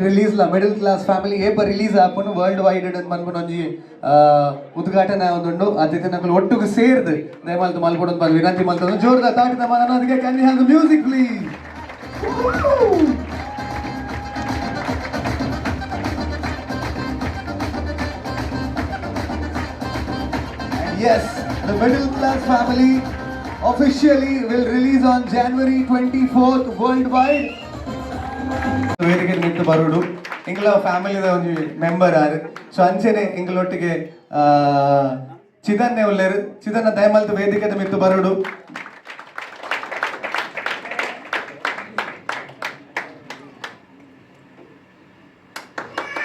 Release ಲ middle class family ಏಪ release ಆಪುನು ವರ್ಲ್ಡ್ ವೈಡ್ ಅಂತ ಮನ್ಪುನ ಒಂಜಿ ಆ, ಉದ್ಘಾಟನೆ ಆವೊಂದುಂಡು ಅತಿಥಿ ನಕಲು ಒಟ್ಟುಗು ಸೇರ್ದು ದಯಮಾಲ್ತು ಮಲ್ಪೊಡು ಬಂದು ವಿನಂತಿ ಮಲ್ತದ್ದು ಜೋರ್ದ ತಾಟಿದ ಮನನೊಂದಿಗೆ can have music please Yes, the middle class family officially will release on January 24th worldwide. ವೇದಿಕೆ ನಿಂತು ಬರುಡು ಇಂಗ್ಲ ಫ್ಯಾಮಿಲಿದ ಒಂದು ಮೆಂಬರ್ ಆರು ಸೊ, ಅಂಚೆನೆ ಎಂಗ್ಲೊಟ್ಟಿಗೆ ಚಿದನ್ನೆ ಉಳ್ಳೇರು ಚಿದನ್ನ ದಯಮಲ್ತು ವೇದಿಕೆದ ಮಿತ್ತು ಬರುಡು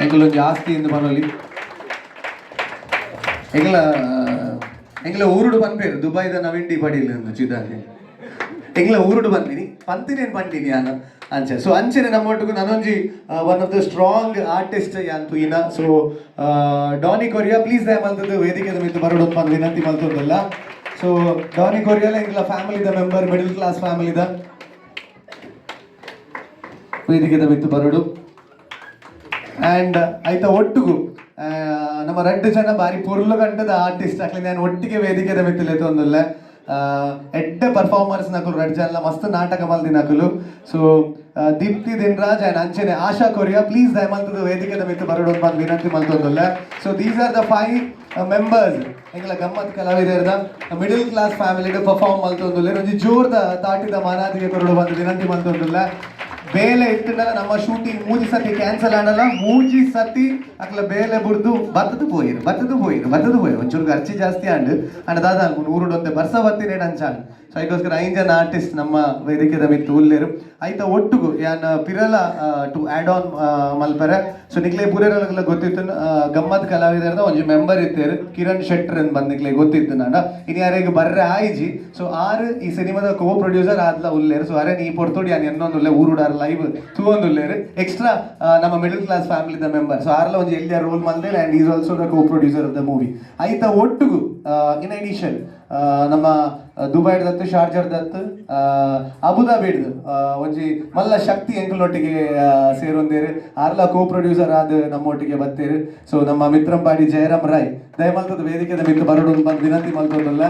ಎಂಗ್ಲೊಂದು ಜಾಸ್ತಿ ಇಂದು ಬರೋಲಿ ಎಂಗ್ಲ ಎಂಗ್ಲ ಊರುಡು ಬಂದ್ಬೇರು ದುಬೈದ ನವಿಂಡಿ ಒಂದು ಚಿದಾಗೆ ಎಂಗ್ಲ ಊರುಡು ಬಂದಿನಿ, ಪಂತಿನೇನು ಬಂದಿನಿ ನಾನು ಅಂಚೆ. ಸೊ ಅಂಚೆನೆ ನಮ್ಮೊಟ್ಟಿಗೆ ನಾನೊಂಜಿ one of the strong artist ಯಾಂತು ಇನ ಸೊ ಡಾನಿ ಕೊರಿಯಾ ಪ್ಲೀಸ್ ದಯ ಮಲ್ತದ್ದು ವೇದಿಕೆದ ಮಿತ್ತು ಬರೋಡು ಅಂತ ಒಂದು ವಿನಂತಿ ಮಲ್ತದ್ದಲ್ಲ. ಸೊ ಡಾನಿ ಕೊರಿಯಾಲ ಫ್ಯಾಮಿಲಿ ದ ಮೆಂಬರ್ ಮಿಡಲ್ ಕ್ಲಾಸ್ ಫ್ಯಾಮಿಲಿದ ವೇದಿಕೆದ ಮಿತ್ತು ಬರೋಡು ಆ್ಯಂಡ್ ಐತ ಒಟ್ಟಿಗೂ ನಮ್ಮ ರೆಡ್ ಜನ ಬಾರಿ ಪುರ್ಲು ಗಂಟದ ಆರ್ಟಿಸ್ಟ್ ಆಗ್ಲಿ ನಾನು ಒಟ್ಟಿಗೆ ವೇದಿಕೆದ ಮಿತ್ತಿಲೆ ತೊಂದಲ್ಲ ಎಡ್ಡೆ ಪರ್ಫಾರ್ಮರ್ಸ್ ನಕಲು ರೆಡ್ ಜನ ಮಸ್ತ್ ನಾಟಕ ಮಲ್ದಿ ನಕಲು. ಸೊ ದೀಪ್ತಿ ದಿನರಾಜ್ ಆ್ಯಂಡ್ ಅಂಚನೆ, ಆಶಾ ಕೊರಿಯಾ ಪ್ಲೀಸ್ ದಯಮಂತದ ವೇದಿಕೆದ ಮಿತ್ತು ಬರೋಡು ಅಂತ ವಿನಂತಿ ಮಲ್ತೊಂದಲ್ಲ so these are the five members ಎಂಗ್ಲ ಗಮ್ಮತ್ ಕಲಾವಿದರ್ದ ಮಿಡಲ್ ಕ್ಲಾಸ್ ಫ್ಯಾಮಿಲಿಗೆ ಪರ್ಫಾರ್ಮ್ ಮಲ್ತೊಂದುಲ್ಲ. ಒಂಜಿ ಜೋರ್ದ ತಾಟಿದ ಮಾನಾದಿಗೆ ಕೊರಡು ಬಂದು ವಿನಂತಿ ಮಲ್ತೊಂದುಲ್ಲ ಬೇಲೆ ಇಟ್ಟಿದ್ದಲ್ಲ ನಮ್ಮ ಶೂಟಿಂಗ್ ಮೂಜಿ ಸತಿ ಕ್ಯಾನ್ಸಲ್ ಆಡಲ್ಲ ಮೂಜಿ ಸತಿ ಅಕ್ಲ ಬೇಲೆ ಬುಡ್ದು ಬತ್ತದು ಪೋಯಿರು ಬತ್ತದು ಪೋಯಿರು ಬತ್ತದು ಪೋಯಿರು ಒಂಚೂರು ಖರ್ಚು ಜಾಸ್ತಿ ಆಂಡ್ ಅಂಡ್ ದಾದ ಊರುಡೊಂದೆ ಬರ್ಸ ಬತ್ತಿ ಅಂಚಾಂಡ್ ಸೊ ಅದಕ್ಕೋಸ್ಕರ ಐದು ಜನ ಆರ್ಟಿಸ್ಟ್ ನಮ್ಮ ವೇದಿಕೆದ ಮಿತ್ತು ಉಲ್ಲೇರು ಐತ ಒಟ್ಟುಗು ಯಾನ್ ಪಿರಲ ಟು ಆಡ್ ಆನ್ ಮಲ್ಪರೆ. ಸೊ ನಿಕ್ಲೆ ಪುರೇರಲ್ಲ ಗೊತ್ತಿತ್ತು. ಗಮ್ಮತ್ ಕಲಾವಿದರದ ಒಂಜಿ ಮೆಂಬರ್ ಇತ್ತೇರು, ಕಿರಣ್ ಶೆಟ್ಟರ್ ಅಂತ ಬಂದ್ ನಿಕ್ಲೆ ಗೊತ್ತಿತ್ತು ನಾಡ. ಇನ್ ಯಾರಿಗೆ ಬರ್ರೆ ಆಯ್ಜಿ ಸೊ ಆರು ಈ ಸಿನಿಮಾದ ಕೋ ಪ್ರೊಡ್ಯೂಸರ್ ಆದ್ಲ ಉಲ್ಲೇರು. ಸೊ ಅರೆ ನೀ ಪೊರ್ತೋಡಿ ಯಾನ್ ಇನ್ನೊಂದು ಉಲ್ಲೆ ಊರುಡಾರ ಲೈವ್ ತೂವೊಂದು ಉಲ್ಲೇರು ಎಕ್ಸ್ಟ್ರಾ ನಮ್ಮ ಮಿಡಲ್ ಕ್ಲಾಸ್ ಫ್ಯಾಮಿಲಿದ ಮೆಂಬರ್ ಸೊ ಆರ್ಲ ಒಂಜಿ ಎಲ್ಲಿಯ role ಮಲ್ದೇರ್ and is also the co producer of the movie ಐತ ಒಟ್ಟುಗು ಇನ್ ಅಡಿಷನ್ ನಮ್ಮ ದುಬೈಡ್ ದತ್ತು ಶಾರ್ಜರ್ ದತ್ತು ಅಬುದಾಬಿಡ್ದು ಒಂಜಿ ಮಲ್ಲ ಶಕ್ತಿ ಎಂಕಲೊಟ್ಟಿಗೆ ಸೇರೊಂದೇರು ಅರ್ಲ ಕೋ ಪ್ರೊಡ್ಯೂಸರ್ ಆದ ನಮ್ಮೊಟ್ಟಿಗೆ ಬತ್ತೇರು. ಸೊ ನಮ್ಮ ಮಿತ್ರಂಪಾಡಿ ಜಯರಾಮ್ ರಾಯ್, ದಯಮಲ್ತದ ವೇದಿಕೆದ ಮಿತ್ರ ಬಂದು ವಿನಂತಿ ಮಲ್ತೊಂದಲ್ಲ.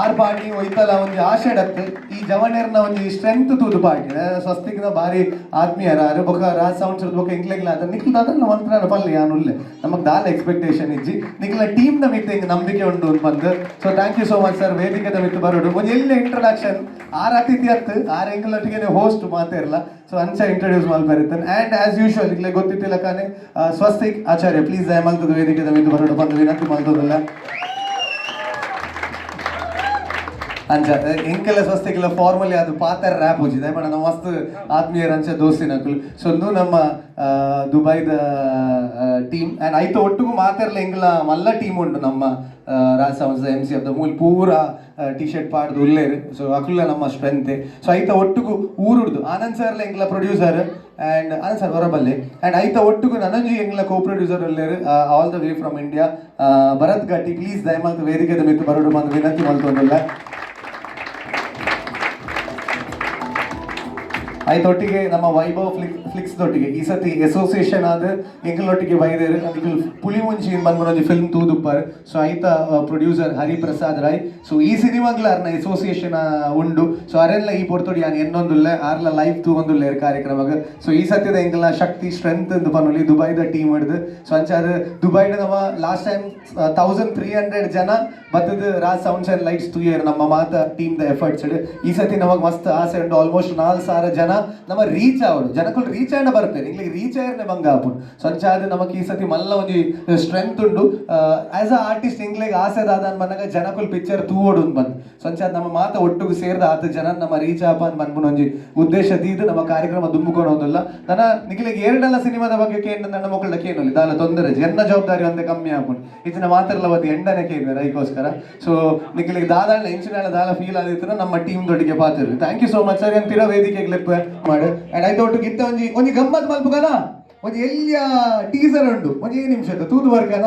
ಆರ್ ಪಾರ್ಟಿ ಒಯ್ತಲ ಒಂದು ಆಶೆ ಡತ್ ಈ ಜವನೇರ್ನ ಒಂದು ಸ್ಟ್ರೆಂತ್ ತೂದು ಪಾಡಿ ಸ್ವಸ್ತಿಕ್ನ ಬಾರಿ ಆತ್ಮೀಯರ ಅರೆ ಬೊಕ ರಾಜ್ ಸೌಂಡ್ಸ್ ಬೊಕ ಇಂಕ್ಲೆಗ್ಲ ಅದ ನಿಕ್ಲ ಅದನ್ನ ಮಂತ್ರ ಯಾನು ಯಾನುಲ್ಲೆ ನಮಗ್ ದಾಲ ಎಕ್ಸ್ಪೆಕ್ಟೇಷನ್ ಇಜ್ಜಿ. ನಿಕ್ಲ ಟೀಮ್ನ ಮಿತ್ತೆ ಹಿಂಗೆ ನಂಬಿಕೆ ಉಂಟು ಅಂತ ಬಂದು. So thank you so much sir ವೇದಿಕೆದ ಮಿತ್ತು ಬರೋಡು ಒಂದು ಎಲ್ಲಿ ಇಂಟ್ರೊಡಕ್ಷನ್ ಆರ್ ಅತಿಥಿ ಅತ್ ಆರ್ ಹೋಸ್ಟ್ ಮಾತಾರಲ್ಲ ಸೊ ಅಂಚ ಇಂಟ್ರೊಡ್ಯೂಸ್ ಮಾಡ್ಬಾರಿರ್ತಾನೆ ಆ್ಯಂಡ್ ಆಸ್ ಯೂಶುವಲ್ ಇಲ್ಲಿ ಗೊತ್ತಿತ್ತಿಲ್ಲ ಕಾನೆ ಸ್ವಸ್ತಿಕ್ ಆಚಾರ್ಯ ಪ್ಲೀಸ್ ದಯಮಲ್ತದ ವೇದಿಕೆದ ಮಿತ್ತು ಬರೋಡು ಬಂದು ವಿನಂತಿ ಮಾಡ್ತದಲ್ಲ ಅಂಚ ಎಂಕೆಲ್ಲ ಸ್ವಸ್ತಿಗೆಲ್ಲ ಫಾರ್ಮಲಿ ಅದು ಪಾತರ ರ್ಯಾಪ್ ಹೋಗಿದೆ. ಬಟ್ ನಮ್ಮ ಮಸ್ತ್ ಆತ್ಮೀಯರ ಅಂಚ ದೋಸ್ತಿ ನಕಲು ಸೊ ಇಂದು ನಮ್ಮ ದುಬೈದ ಟೀಮ್ ಆ್ಯಂಡ್ ಐತ ಒಟ್ಟಿಗೂ ಮಾತಾಡಲಿ ಎಂಗ್ಲ ಮಲ್ಲ ಟೀಮ್ ಉಂಟು ನಮ್ಮ ರಾಜ್ ಸಂಸ್ಥೆ ಎಂ ಸಿ ದ ಮೂಲ್ ಪೂರ ಟಿ ಶರ್ಟ್ ಪಾಡ್ದು ಉಲ್ಲೇರು. ಸೊ ಅಕುಲ್ಲ ನಮ್ಮ ಸ್ಟ್ರೆಂತೆ ಸೊ ಐತ ಒಟ್ಟಿಗೂ ಊರುಡ್ದು ಆನಂದ್ ಸರ್ಲ ಎಂಗ್ಲ ಪ್ರೊಡ್ಯೂಸರ್ ಆ್ಯಂಡ್ ಆನಂದ್ ಸರ್ ಹೊರಬಲ್ಲೆ. ಆ್ಯಂಡ್ ಐತ ಒಟ್ಟಿಗೂ ನನಂಜಿ ಎಂಗ್ಲ co producer ಉಲ್ಲೇರು all the way from India Bharat Gatti please ದಯಮಾಲ್ತು ವೇದಿಕೆದ ಮಿತ್ತು ಬರೋಡು ಬಂದು ವಿನಂತಿ ಮಲ್ತೊಂದಿಲ್ಲ ಆಯ್ತೊಟ್ಟಿಗೆ ನಮ್ಮ ವೈಭವ್ ಫ್ಲಿಕ್ ಫ್ಲಿಕ್ಸ್ ದೊಟ್ಟಿಗೆ ಈ ಸತಿ ಅಸೋಸಿಯೇಷನ್ ಆದ ಎಂಕಲೊಟ್ಟಿಗೆ ಬೈದೇರು. ಅದಕ್ಕೆ ಪುಲಿ ಮುಂಚಿ ಬಂದ್ಬಂದು ಫಿಲ್ಮ್ ತೂದುಪ್ಪರ್. ಸೊ ಐತ ಪ್ರೊಡ್ಯೂಸರ್ ಹರಿಪ್ರಸಾದ್ ರಾಯ್. ಸೊ ಈ ಸಿನಿಮಾಗ್ಲಾರ್ನ ಅಸೋಸಿಯೇಷನ್ ಉಂಡು. ಸೊ ಅರೆಲ್ಲ ಈ ಪೊರ್ತೊಡಿ ಯಾನ್ ಎನ್ನೊಂದುಲ್ಲೆ, ಆರ್ಲ ಲೈಫ್ ತೂವೊಂದುಲ್ಲೆ ಕಾರ್ಯಕ್ರಮಗ. ಸೊ ಈ ಸತ್ಯದ ಎಂಕಲ್ನ ಶಕ್ತಿ ಸ್ಟ್ರೆಂತ್ ಅಂತ ಪನ್ನುಲಿ ದುಬೈದ ಟೀಮ್ ಹಿಡ್ದು. ಸೊ ಅಂಚಾದ ದುಬೈಡ್ ನಮ್ಮ last time thousand three hundred ಜನ ಬತ್ತದ ರಾಜ್ ಸೌಂಡ್ಸ್ ಅಂಡ್ ಲೈಟ್ಸ್ ತೂಯರ್ ನಮ್ಮ ಮಾತ ಟೀಮ್ ದ ಎಫರ್ಟ್ಸ್ ಈ ಸತಿ ನಮಗೆ ಮಸ್ತ್ ಆಸೆ ಉಂಟು. ಆಲ್ಮೋಸ್ಟ್ ನಾಲ್ಕು ಸಾವಿರ ಜನ ನಮ್ಮ ರೀಚ್ ಆವಡು ಜನಕ್ಕೆ ರೀಚ್ ಆಯ್ನ ಬರುತ್ತೆ. ಇಂಗ್ಲಿಗೆ ರೀಚ್ ಆಯ್ರನೆ ಬಂಗ ಆಪುಂಡು ಸೊ ಆದ್ರೆ ನಮಗೆ ಈ ಸತಿ ಮಲ್ಲ ಒಂಜಿ ಸ್ಟ್ರೆಂತ್ ಉಂಡು ಆಸ್ ಅ ಆರ್ಟಿಸ್ಟ್ ಇಂಗ್ಲಿಗೆ ಆಸೆ ದಾದಾನ್ ಬಂದಾಗ ಜನಕ್ಕೆ ಪಿಕ್ಚರ್ ತೂವೋಡು ಅಂತ ಬಂದು. ಸೊ ಅಂಚಾದ ನಮ್ಮ ಮಾತ ಒಟ್ಟಿಗೆ ಸೇರಿದ ಆತ ಜನ ನಮ್ಮ ರೀಚ್ ಆಪ ಅಂತ ಬಂದ್ಬಿಟ್ಟು ಒಂಜಿ ಉದ್ದೇಶ ತೀದು ನಮ್ಮ ಕಾರ್ಯಕ್ರಮ ದುಂಬಿಕೊಂಡು ಹೋದಲ್ಲ. ನನ್ನ ನಿಖಿಲಿಗೆ ಎರಡೆಲ್ಲ ಸಿನಿಮಾದ ಬಗ್ಗೆ ಕೇಂದ್ರ ನನ್ನ ಮಕ್ಕಳ ಕೇನಲ್ಲ ದಾಲ ತೊಂದರೆ ಜನ ಜವಾಬ್ದಾರಿ ಒಂದೇ ಕಮ್ಮಿ ಆಗ್ಬಿಟ್ಟು ಇದನ್ನ ಮಾತ್ರಲ್ಲ ಅವತ್ತು ಎಂಡನೆ ಕೇಳಿದ್ದಾರೆ ಅದಕ್ಕೋಸ್ಕರ ಸೊ ನಿಖಿಲಿಗೆ ದಾದಾಳ ಇಂಚಿನ ದಾಲ ಫೀಲ್ ಆದಿತ್ತು ನಮ್ಮ ಟೀಮ್ ದೊಡ್ಡಿಗೆ ಪಾತ್ರ thank you so much sir ವೇದಿಕೆಗೆ ಲೆಪ್ಪ ಮಾಡು. ಅಂಡ್ ಐತ ಒಟ್ಟು ಗಿತ್ತ ಒಂಜಿ ಒಂಜಿ ಗಮ್ಮತ್ ಮಲ್ಪುಗನ ಒಂಜಿ ಎಲ್ಲ ಟೀಸರ್ ಉಂಡು ಒಂಜಿ ನಿಮಿಷದ ತೂದು ವರ್ಗನ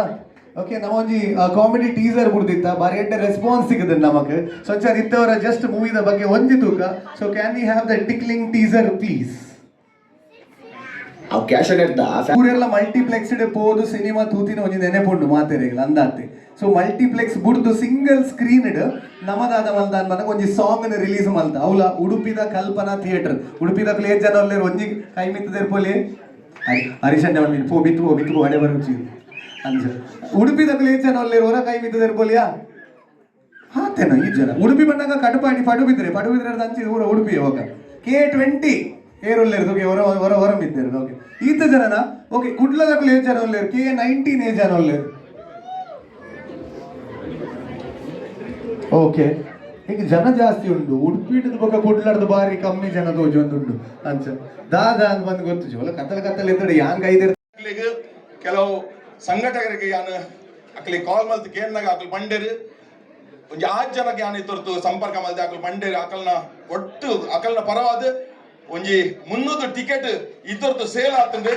ಓಕೆ ನಮ್ಮ ಒಂಜಿ ಕಾಮಿಡಿ ಟೀಸರ್ ಬುಡ್ದಿತ್ತ. ಬಾರಿ ಎಡ್ಡೆ ರೆಸ್ಪಾನ್ಸ್ ಸಿಗದ ನಮಗೆ ಸೊ ಸರ್ ಇದ್ದವರ ಜಸ್ಟ್ ಮೂವಿದ ಬಗ್ಗೆ ಒಂಜಿ ತೂಕ. So can we have the tickling teaser please ಅವ್ ಕ್ಯಾಶ್ ಊರೆಲ್ಲ ಮಲ್ಟಿಪ್ಲೆಕ್ಸ್ ಪೋದು ಸಿನಿಮಾ ತೂತಿನ ಒಂಜಿ ನೆನೆಪುಂಡು ಮಾತೆರೆಗ್ಲ ಅಂದಾತೆ. ಸೊ ಮಲ್ಟಿಪ್ಲೆಕ್ಸ್ ಬುಡ್ದು ಸಿಂಗಲ್ ಸ್ಕ್ರೀನ್ ನಮದಾದ ಮಲ್ದ ಅನ್ಬಂದಾಗ ಒಂಜಿ ಸಾಂಗ್ ರಿಲೀಸ್ ಮಲ್ತ ಅವಲ ಉಡುಪಿದ ಕಲ್ಪನಾ ಥಿಯೇಟರ್ ಉಡುಪಿದ ಪ್ಲೇಸ್ ಜನ ಒಳ್ಳೆ ಒಂಜಿ ಕೈ ಮಿತ್ತದೇರ್ ಪೋಲಿ. ಹರಿಶಂಡ ಪೋ, ಬಿತ್ತು ಪೋ ಬಿತ್ತು, ಪೋ ಅಡೆ ಬರುಚಿ ಅಂಜ ಉಡುಪಿದ ಪ್ಲೇಸ್ ಜನ ಹೊರ ಕೈ ಮಿತ್ತದೇರ್ ಪೋಲಿಯಾ? ಹಾತೇನ, ಈ ಜನ. ಉಡುಪಿ ಬಂದಾಗ ಕಡುಪಾಡಿ ಪಡುಬಿದ್ರೆ ಪಡುಬಿದ್ರೆ ಅಂಚಿ ಊರ ಉಡುಪಿ ಹೋಗ ಕೆ ಟ್ವೆಂಟಿ ಏರುಲ್ಲೇರು ಓಕೆ, ಹೊರ ಹೊರ ಹೊರ ಬಿದ್ದೇರು ಓಕೆ. ಈತ ಜನನ, ಓಕೆ, ಕುಡ್ಲದ ಏಜ್ ಜನ ಒಲ್ಲೇರು ಕೆ ನೈನ್ಟೀನ್ ಏಜ್ ಜನ ಒಲ್ಲೇರು ಓಕೆ ಈಗ ಜನ ಜಾಸ್ತಿ ಉಂಟು. ಉಡುಪಿಟದ ಬೊಕ ಕುಡ್ಲಡ್ದು ಬಾರಿ ಕಮ್ಮಿ ಜನ ತೋಜೊಂದುಂಡು ಅಂಚ. ದಾದ ಅಂತ ಬಂದು ಗೊತ್ತು ಜೋಲ. ಕತ್ತಲ ಕತ್ತಲ ಇದ್ದಡೆ ಯಾಂಗ್ ಐದಿರ್ ಕೆಲವು ಸಂಘಟಕರಿಗೆ ಯಾನು ಅಕ್ಲಿ ಕಾಲ್ ಮಲ್ತ್ ಕೇಂದ್ರ ಅಕ್ಲಿ ಬಂಡೇರು. ಒಂದು ಆರು ಜನಕ್ಕೆ ಯಾನು ಇತ್ತು ಸಂಪರ್ಕ ಮಲ್ತೆ ಅಕ್ಲು ಬಂಡೇರು ಅಕಲ್ನ ಒಟ್ಟು ಅಕಲ್ನ ಪರವಾದ ಒಂಜಿ ಮುನ್ನೂರು ಟಿಕೆಟ್ ಇತ್ತೊರ್ತು ಸೇಲ್ ಆತುಂಡು.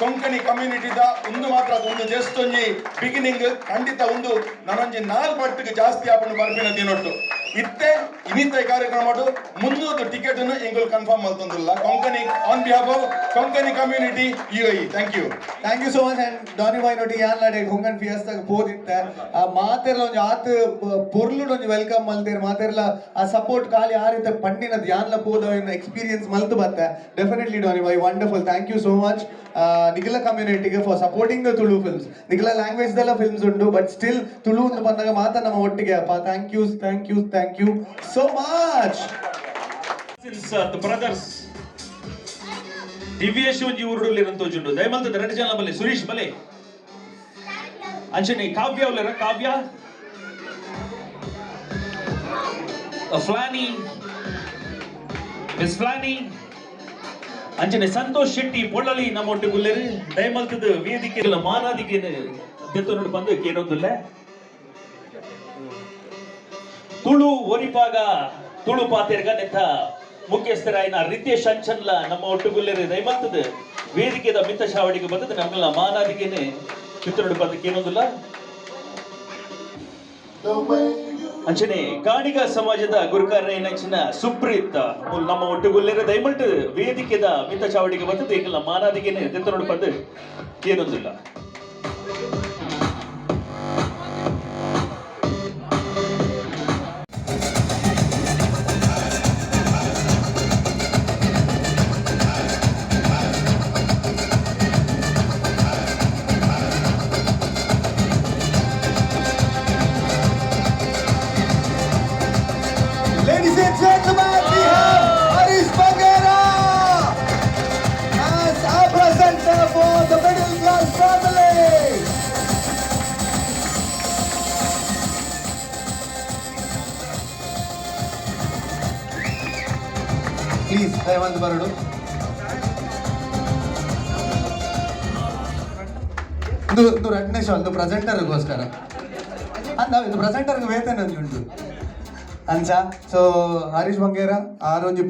ಕೊಂಕಣಿ ಕಮ್ಯುನಿಟಿದ ಒಂದು ಮಾತ್ರ ಒಂದು ಜಸ್ಟ್ ಒಂಜಿ ಬಿಗಿನಿಂಗ್ ಖಂಡಿತ ಒಂದು ನಾನೊಂಜಿ ನಾಲ್ಕು ಪಟ್ಟಿಗೆ ಜಾಸ್ತಿ ಆಪಣು ಬರ್ಪಿನ ದಿನೊಟ್ಟು ಇತ್ತೆ, ಇನ್ನಿತ್ತ ಈ ಕಾರ್ಯಕ್ರಮ ಮುನ್ನೂರು ಟಿಕೆಟ್ ಎಂಗಳು confirm ಮಾಡ್ತಂದಿಲ್ಲ Konkani on behalf of Konkani community UAE thank you thank you so much and Danny boy ನೊಟ್ಟಿ ಯಾನ್ ಲಾಡೆ ಹುಂಗನ್ ಫಿಯಸ್ತಾಗ ಪೋದಿತ್ತ ಆ ಮಾತೆರ್ಲ ಒಂದು ಆತ್ ಪೊರ್ಲುಡ್ ಒಂದು ವೆಲ್ಕಮ್ ಮಲ್ತೇರ್ ಮಾತೆರ್ಲ ಆ ಸಪೋರ್ಟ್ ಖಾಲಿ ಆ ರೀತಿ ಯಾನ್ಲ ಪೋದ ಎಕ್ಸ್ಪೀರಿಯನ್ಸ್ ಮಲ್ತು ಬತ್ತ. Definitely Danny boy wonderful thank you so much Nikhil ಕಮ್ಯುನಿಟಿಗೆ for supporting the Tulu films Nikhil language ದೆಲ್ಲ ಫಿಲ್ಮ್ಸ್ ಉಂಟು ಬಟ್ ಸ್ಟಿಲ್ ತುಳು ಅಂತ ಬಂದಾಗ ಮಾತ್ರ ನಮ್ಮ ಒಟ್ಟಿಗೆ ಅಪ್ಪ. Thank you thank you thank you so much since the brothers Divyesh ಒಂಜಿ ಊರುಡುಲ್ಲಿರಂತ ತೋಜುಂಡು ದಯಮಲ್ತದ ಎರಡು ಜನ ಬಲ್ಲೆ ಸುರೇಶ್ ಬಲೆ ಅಂಚನೆ ಕಾವ್ಯ ಉಳ್ಳರ ಕಾವ್ಯ ಫ್ಲಾನಿ ಮಿಸ್ ಫ್ಲಾನಿ ಅಂಚನೆ ಸಂತೋಷ್ ಶೆಟ್ಟಿ ಪೊಳ್ಳಲಿ ನಮ್ಮ ಒಟ್ಟಿಗೆ ಉಲ್ಲೇರು ದಯಮಲ್ತದ ವೇದಿಕೆ ಮಾನಾದಿಗೆ ದೆತ್ತು ಬಂದು ಕೇನೊಂದಿಲ್ಲ ತುಳು ಒರಿಪಾಗ ತುಳು ಪಾತೆರ್ಗ ನೆತ್ತ ಮುಖ್ಯಸ್ಥರಾಯಿನ ರಿತೇಶ್ ಅಂಚನ್ಲ ನಮ್ಮ ಒಟ್ಟುಗುಲ್ಲೆರೆ ದೈಮಂತದ ವೇದಿಕೆದ ಮಿತ್ತ ಚಾವಡಿಗೆ ಬಂದದ ನಮ್ಮಲ್ಲ ಮಾನಾದಿಗೆನೆ ಮಿತ್ರಡು ಬಂದಕ್ಕೆ ಏನೊಂದಿಲ್ಲ. ಅಂಚನೆ ಕಾಣಿಗ ಸಮಾಜದ ಗುರುಕಾರ ನಂಚಿನ ಸುಪ್ರೀತ್ ಮುಲ್ ನಮ್ಮ ಒಟ್ಟುಗುಲ್ಲೆರೆ ದಯಮಂಟ್ ವೇದಿಕೆದ ಮಿತ್ತ ಚಾವಡಿಗೆ ಬಂದದ ಈಗಲ್ಲ ಮಾನಾದಿಗೆನೆ ದೆತ್ತನೋಡು ಬಂದು ಏನೊಂದಿಲ್ಲ. ಪ್ಲೀಸ್ ದಯವಂತ ಬರಡು. ಇದು ಇದು ಎರಡನೇ ಶೋ ಇದು ಪ್ರೆಸೆಂಟರ್ಗೋಸ್ಕರ ಅಂದ ಇದು ಪ್ರೆಸೆಂಟರ್ಗೆ ವೇತನ ಉಂಟು. ಅಂಚ ಸೊ ಹರೀಶ್ ಬಂಗೇರ, ಆರ್ ಒಂಜಿ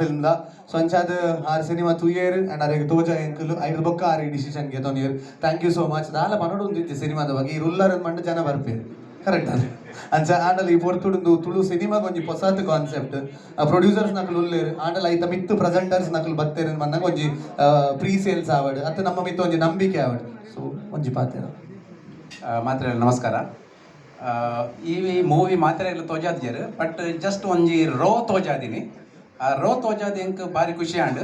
ಫಿಲ್ಮ್ ದ. ಸೊ ಅಂಚಾದ ಆರ್ ಸಿನಿಮಾ ತುಯೇರ್ ಅಂಡ್ ಅರೆಗ್ ತೋಜ ಎಂಕಲು ಐದು ಬೊಕ್ಕ ಆರ್ ಡಿಸಿಷನ್ಗೆ ತೊಂದಿಯರ್ ಥ್ಯಾಂಕ್ ಯು ಸೋ ಮಚ್ ದಾಲ ಪನೋಡು ಸಿನಿಮಾದ ಬಗ್ಗೆ. ಈ ರುಲ್ಲರ್ ಮಂಡ ಜನ ಬರ್ಪೇರು ಕರೆಕ್ಟ್ ಅದು ಅಂಚ ಆಂಡಲ್ ಈ ಪೊರ್ತುಡು ತುಳು ಸಿನಿಮಾಗ ಒಂಜಿ ಹೊಸತ್ ಕಾನ್ಸೆಪ್ಟ್ ಪ್ರೊಡ್ಯೂಸರ್ಸ್ ನಕಲು ಉಲ್ಲೇರ್, ಆಂಡಲ್ ಐತ ಮಿತ್ತು ಪ್ರೆಸೆಂಟರ್ಸ್ ನಕಲು ಬತ್ತೇರ್ ಮನ್ನಾಗ ಒಂಜಿ ಪ್ರೀ ಸೇಲ್ಸ್ ಆವಡ್, ಅತ್ತ ನಮ್ಮ ಮಿತ್ತು ಒಂಜಿ ನಂಬಿಕೆ ಆವಡ್. ಸೊ ಒಂಜಿ ಪಾತೆರ. ಮಾತ್ರ ನಮಸ್ಕಾರ. ಈ ಮೂವಿ ಮಾತ್ರೆಲ್ಲ ತೋಜಾದ್ಯರು ಬಟ್ ಜಸ್ಟ್ ಒಂಜಿ ರೋ ತೋಜಾದಿನಿ. ರೋ ತೋಜಾದ ಎಂಕ್ ಬಾರಿ ಖುಷಿ ಆಂಡ್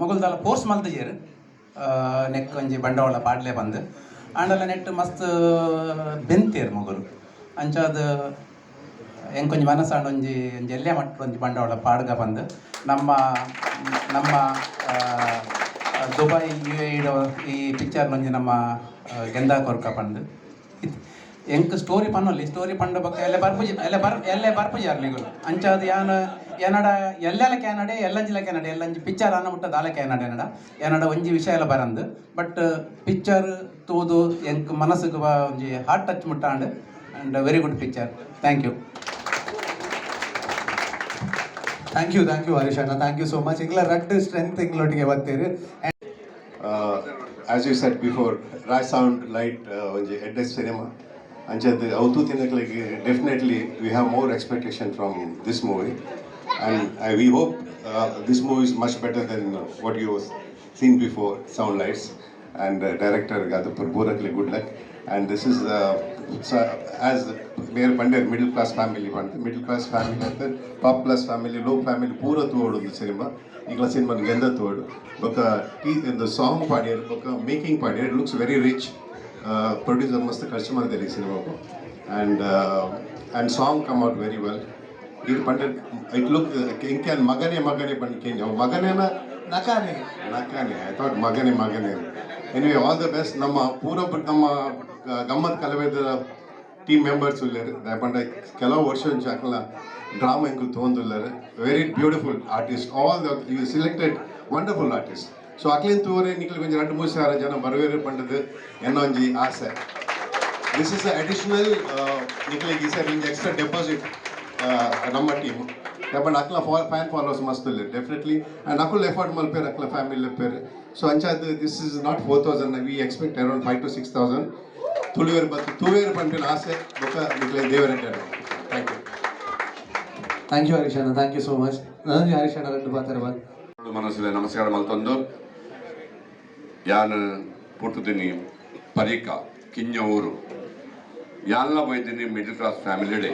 ಮೊಗಲ್ದಲ್ಲ ಫೋರ್ಸ್ ಮಲ್ತಜೇರು ನೆಕ್ ಒಂಜಿ ಬಂಡವಾಳ ಪಾಡ್ಲೆ ಬಂದು. ಆಂಡಲ್ಲ ನೆಟ್ ಮಸ್ತ್ ಬೆಂತೇರು ಮೊಗಲು ಅಂಚಾದ ಎಂಕೊಂಜಿ ಮನಸ್ಸಾಂಡ್ ಒಂಜಿ ಒಂಜಿ ಎಲ್ಲೆ ಮಟ್ಟ ಒಂಜಿ ಬಂಡವಾಳ ಪಾಡ್ಗ ಬಂದು. ನಮ್ಮ ನಮ್ಮ ದುಬೈ ಯು ಈ ಪಿಕ್ಚರ್ ಒಂಜಿ ನಮ್ಮ ಗೆಂದಾ ಕೊರ್ಕ ಇತ್- ಎಂಕ್ ಸ್ಟೋರಿ ಪನ್ನೊಲ್ಲಿ ಸ್ಟೋರಿ ಪಂಡ ಬೊಕ್ಕ ಎಲ್ಲ ಬರ್ಪುಜಿ, ಎಲ್ಲ ಬರ್, ಎಲ್ಲ ಬರ್ಪುಜಿ ಅರ್ಲಿಗಳು ಅಂಚಾದ ಯಾನ ಏನಡ ಎಲ್ಲೆಲ್ಲ ಕ್ಯಾನಡೆ, ಎಲ್ಲಂಜಿಲ ಕ್ಯಾನಡೆ, ಎಲ್ಲಂಜಿ ಪಿಕ್ಚರ್ ಅನ್ನ ಮುಟ್ಟ ದಾಲ ಕ್ಯಾನಡೆ ಏನಡ ಏನಡ ಒಂಜಿ ವಿಷಯ ಎಲ್ಲ ಬರಂದು. ಬಟ್ ಪಿಕ್ಚರ್ ತೂದು ಎಂಕ್ ಮನಸ್ಸಿಗೆ ಒಂಜಿ ಹಾರ್ಟ್ ಟಚ್ ಮುಟ್ಟಾಂಡ್ and very good picture thank you thank you thank you Harish ಅಣ್ಣ ಥ್ಯಾಂಕ್ ಯು ಸೋ ಮಚ್ ಇಂಗ್ಲ ರಡ್ ಸ್ಟ್ರೆಂತ್ ಇಂಗ್ಲೊಟ್ಟಿಗೆ ಬರ್ತೀರಿ Uh, as you said before, Rai Sound Light uh, onje Eddes cinema. Anjad Autu like definitely we have more expectation from this movie, and uh, we hope uh, this movie is much better than uh, what you seen before, Sound Lights, and uh, director Gadapur Burakli, so as ಬೇರೆ ಪಂಡ್ಯರ್ middle class family ಬಂತು. Middle class family ಅಂತ top class family low family ಪೂರ ತೋಡು ಒಂದು cinema ಈಗಲ cinema ಗೆಂದ ತೋಡು. ಬೊಕ್ಕ ಈ ಒಂದು ಸಾಂಗ್ ಪಾಡಿ ಬೊಕ್ಕ making ಪಾಡಿಯರ್. It looks very rich producer ಮಸ್ತ್ ಖರ್ಚು ಮಾಡಿದ್ದಾರೆ ಈ ಸಿನಿಮಾಗೂ and and song come out very well ಇದು ಪಂಡೆ ಇಟ್ ಲುಕ್ ಕೆಂಕ್ಯಾನ್ ಮಗನೇ ಮಗನೇ ಬಂದು ಕೇಂಜ್ ಅವ ಮಗನೇನ? ನಕಾನೆ. ನಕಾನೆ. ಐ ಥಾಟ್ ಮಗನೇ ಮಗನೇ ಎನಿವೆ ಆಲ್ ದ ಬೆಸ್ಟ್ ನಮ್ಮ ಪೂರ ನಮ್ಮ ಗಮ್ಮತ್ ಕಲಾವಿದರ ಟೀಮ್ ಮೆಂಬರ್ಸ್ ಉಳ್ಳಾರು ಯಾಕಂದ್ರೆ ಕೆಲವು ವರ್ಷ నుంచి ಅಕ್ಕಲ ಡ್ರಾಮಾ ಇಂಕಲ್ ತೊಗೊಂಡುಳ್ಳಾರು very beautiful artist all the you selected wonderful artist so ಅಕ್ಲಿನ ತೂರೆ ನಿಖಲ್ ಕೊಂಚ ಎರಡು ಮೂರು ಸಾವಿರ ಜನ ಬರುವೇರು ಪಂಡದು ಎನ್ನೊಂಜಿ ಆಸೆ. ದಿಸ್ ಇಸ್ ಅಡಿಷನಲ್ ನಿಖಲಿಗೆ ಸರ್ ನಿಮ್ಗೆ ಎಕ್ಸ್ಟ್ರಾ ಡೆಪಾಸಿಟ್ ನಮ್ಮ ಟೀಮ್ ಬಟ್ ಅಕ್ಲ ಫ್ಯಾನ್ ಫಾಲೋವರ್ಸ್ ಮಸ್ತ್ ಇಲ್ಲ ಡೆಫಿನೆಟ್ಲಿ ಆ್ಯಂಡ್ ಅಕುಲ್ ಎಫರ್ಟ್ ಮಲ್ಪೇರು ಅಕ್ಲ ಫ್ಯಾಮಿಲಿ ಪೇರು so ಅಂಚಾದ this is not four thousand we expect around five to six thousand ತುಳಿವೇರು ಬತ್ತು ತುವೇರು ಪಂಪಿನ ಆಸೆ ಬೊಕ್ಕ ನಿಖಲೆ Devareddy thank you thank you Harish ಅಣ್ಣ ಥ್ಯಾಂಕ್ ಯು ಸೋ ಮಚ್ ನನಗೆ ಹರೀಶ್ ಅಣ್ಣ ರೆಡ್ಡು ಪಾತ್ರ ಬಂದು ಮನಸ್ಸಿದೆ. ನಮಸ್ಕಾರ ಮಲ್ತೊಂದು. ಯಾನ್ ಪುಟ್ಟದಿನಿ ಪರೀಕ ಕಿಂಜ ಊರು. ಯಾನ್ಲ ಬೈದಿನಿ ಮಿಡಲ್ ಕ್ಲಾಸ್ ಫ್ಯಾಮಿಲಿಡೆ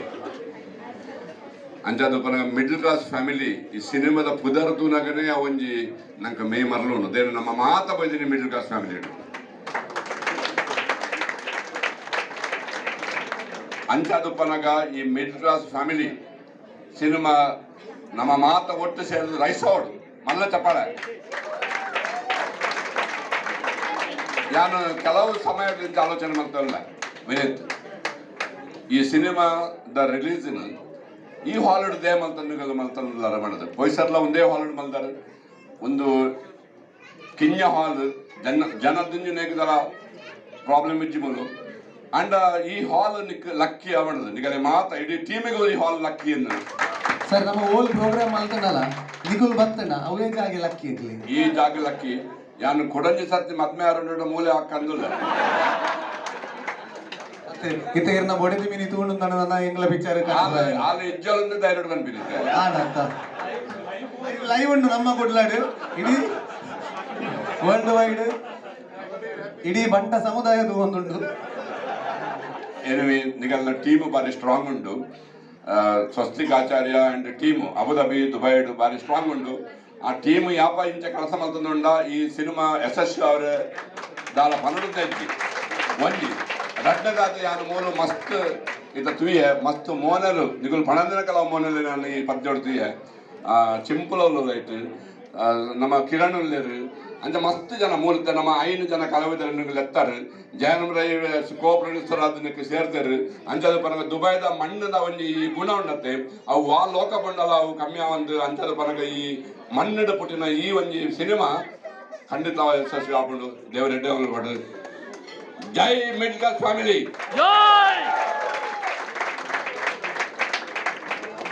ಅಂಚಾದ ಪರ ಮಿಡಲ್ ಕ್ಲಾಸ್ ಫ್ಯಾಮಿಲಿ ಈ ಸಿನಿಮಾದ ಪುದರ್ದುನಗನೇ ಒಂಜಿ ನಂಗೆ ಮೇ ಮರಲು ದೇನು ನಮ್ಮ ಮಾತ ಬೈದಿನಿ ಮಿಡಲ್ ಕ್ಲಾಸ್ ಫ್ಯಾಮಿಲಿ ಅಂಚಾದ ಪನಗ ಈ ಮಿಡ್ ಕ್ಲಾಸ್ ಫ್ಯಾಮಿಲಿ ಸಿನಿಮಾ ನಮ್ಮ ಮಾತ ಒಟ್ಟು ಸೇರಿದ ರೈಸೋಡ್, ಮಲ್ಲ ಚಪ್ಪಾಳೆ. ನಾನು ಕೆಲವು ಸಮಯದಿಂದ ಆಲೋಚನೆ ಮಾಡ್ತಾ ವಿನೀತ್, ಈ ಸಿನಿಮಾದ ರಿಲೀಸಿನ ಈ ಹಾಲಿಡ್ ದೇ ಮಲ್ತನ್ನುಗಳು ಮಲ್ತಾರ ಮಾಡಿದ್ರು. ಪೊಯ್ಸರ್ಲ ಒಂದೇ ಹಾಲಿಡ್ ಮಲ್ದಾರ. ಒಂದು ಕಿಂಜ ಹಾಲ್, ಜನ ಜನದಿಂದ ಪ್ರಾಬ್ಲಮ್ ಇಜ್ಜಿ ಮಲು ಅಂಡ ಈ ಹಾಲ್ ನಿಕ್ ಲಕ್ಕಿ ಅವಣದು ನಿಗಲೆ ಮಾತ ಇಡೀ ಟೀಮಿಗೂ ಈ ಹಾಲ್ ಲಕ್ಕಿ ಅನ್ನ ಸರ್ ನಮ್ಮ ಓಲ್ ಪ್ರೋಗ್ರಾಮ್ ಮಾಡ್ತಾನಲ್ಲ ನಿಗುಲ್ ಬರ್ತಣ್ಣ ಅವೇ ಜಾಗ ಲಕ್ಕಿ ಇರ್ಲಿ ಈ ಜಾಗ ಲಕ್ಕಿ ಯಾನು ಕೊಡಂಜಿ ಸರ್ತಿ ಮದ್ಮೆ ಆರು ಮೂಲೆ ಹಾಕಂದುಲ್ಲ ಇತ್ತೆ ಇತ್ತ ಇರ್ನ ಬೊಡೆದು ಮೀನಿ ತೂಣು ನನ್ನ ಎಂಗ್ಲ ಪಿಕ್ಚರ್ ಆಲೆ ಇಜ್ಜಲೊಂದು ಕನ್ಪಿರುತ್ತೆ ಆಡಂತ ಲೈವ್ ಉಂಡು ನಮ್ಮ ಗುಡ್ಲಾಡು. ಇಡೀ ವರ್ಲ್ಡ್ ವೈಡ್ ಇಡೀ ಬಂಟ ಸಮುದಾಯದ ಒಂದುಂಟು. ಎನಿವೆ ನಿಗಲ್ನ ಟೀಮ್ ಬಾರಿ ಸ್ಟ್ರಾಂಗ್ ಉಂಡು Swastik Acharya and team Abu Dhabi Dubai ಬಾರಿ ಸ್ಟ್ರಾಂಗ್ ಉಂಡು ಆ ಟೀಮ್ ಯಾಪ ಇಂಚ ಕೆಲಸ ಮಲ್ತುಂಡ ಈ ಸಿನಿಮಾ ಯಶಸ್ವಿ ಅವರ ದಾಲ ಪನ್ನಡು ತೆಜ್ಜಿ ಒಂಜಿ ರಡ್ಡದಾತ ಯಾರು ಮೂಲು ಮಸ್ತ್ ಇತ ತುಯ ಮಸ್ತ್ ಮೋನಲು ನಿಗಲ್ ಪಣಂದಿನ ಕಲ ಮೋನಲು ನಾನು ಈ ಪದ್ಯೋಡು ತುಯ ಆ ಚಿಂಪುಲಲು ರೈಟ್ ನಮ್ಮ ಕಿರಣ್ ಉಳ್ಳೇರು ಅಂಚ ಮಸ್ತ್ ಜನ ಮೂಲತ ನಮ್ಮ ಐನು ಜನ ಕಲಾವಿದರು ಲೆತ್ತಾರೆ ಜಯನಮ ರೈ ಕೋ ಪ್ರೊಡ್ಯೂಸರ್ ಅದಕ್ಕೆ ಸೇರ್ತಾರೆ. ಅಂಚದ ಪರಗ ದುಬೈದ ಮಣ್ಣದ ಒಂಜಿ ಈ ಗುಣ ಉಂಡತ್ತೆ ಅವು ವಾ ಲೋಕ ಬಂಡಲ ಅವು ಕಮ್ಮಿ ಆವಂದು ಅಂಚದ ಪರಗ ಈ ಮಣ್ಣದ ಪುಟ್ಟಿನ ಈ ಒಂದು ಸಿನಿಮಾ ಖಂಡಿತ ಯಶಸ್ವಿ ಆಪುಂಡು ದೇವರೆಡ್ಡಿ ಅವರು ಜೈ ಮೆಡಿಕಲ್ ಫ್ಯಾಮಿಲಿ.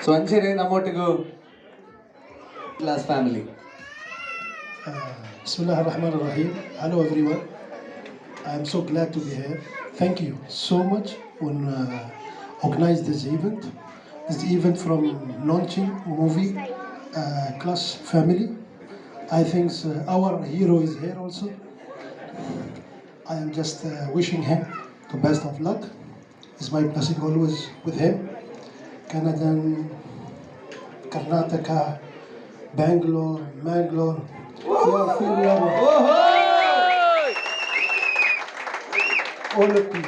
ಸೊ ಅಂಚೆರೆ ನಮ್ಮೊಟ್ಟಿಗೂ class family. Bismillah ar-Rahman ar-Rahim. Hello everyone. I am so glad to be here. Thank you so much for uh, organize this event. This event from launching movie uh, Class Family. I think uh, our hero is here also. I am just uh, wishing him the best of luck. It's my blessing always with him. Canadian, Karnataka, Bangalore, Mangalore. All of you.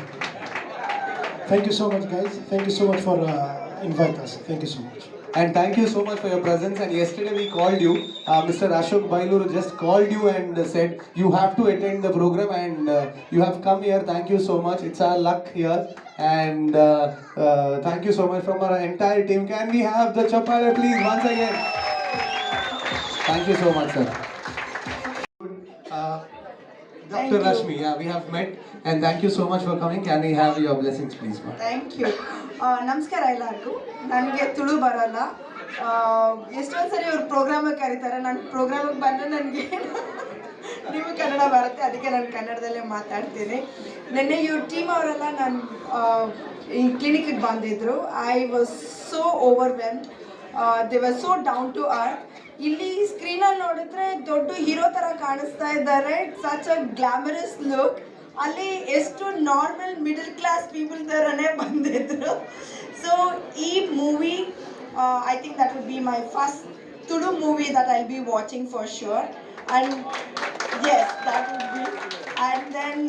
Thank you so much, guys. Thank you so much for uh, invite us. Thank you so much. And thank you so much for your presence. And yesterday we called you. Uh, Mr. Ashok Bailur just called you and said you have to attend the program and uh, you have come here. Thank you so much. It's our luck here. And uh, uh, thank you so much from our entire team. Can we have the chapala please once again? Thank you so much, sir. Uh, Thank Rashmi, yeah, we have met. And thank you so much for coming. Can we have your blessings, please, ma'am? Thank you ನಮಸ್ಕಾರ ಎಲ್ಲರಿಗೂ. ನನಗೆ ತುಳು ಬರಲ್ಲ. ಎಷ್ಟೊಂದು ಸರಿ ಅವ್ರು ಪ್ರೋಗ್ರಾಮಿಗೆ ಕರೀತಾರೆ. ನಾನು ಪ್ರೋಗ್ರಾಮಿಗೆ ಬಂದರೆ ನನಗೆ ನಿಮಗೆ ಕನ್ನಡ ಬರುತ್ತೆ. ಅದಕ್ಕೆ ನಾನು ಕನ್ನಡದಲ್ಲೇ ಮಾತಾಡ್ತೀನಿ. ನಿನ್ನೆ ಇವ್ರ ಟೀಮ್ ಅವರೆಲ್ಲ ನಾನು ಈ ಕ್ಲಿನಿಕ್ಗೆ ಬಂದಿದ್ರು. I was so overwhelm they was so down to earth ಇಲ್ಲಿ ಸ್ಕ್ರೀನಲ್ಲಿ ನೋಡಿದ್ರೆ ದೊಡ್ಡ ಹೀರೋ ತರ ಕಾಣಿಸ್ತಾ ಇದ್ದಾರೆ. ಸಚ್ ಅ ಗ್ಲಾಮರಸ್ ಲುಕ್ ಅಲ್ಲಿ ಎಷ್ಟು ನಾರ್ಮಲ್ ಮಿಡಲ್ ಕ್ಲಾಸ್ ಪೀಪಲ್ ಥರನೇ ಬಂದಿದ್ರು. ಸೊ ಈ movie I think that would be my first Tulu movie that I be watching for sure and yes that would be and then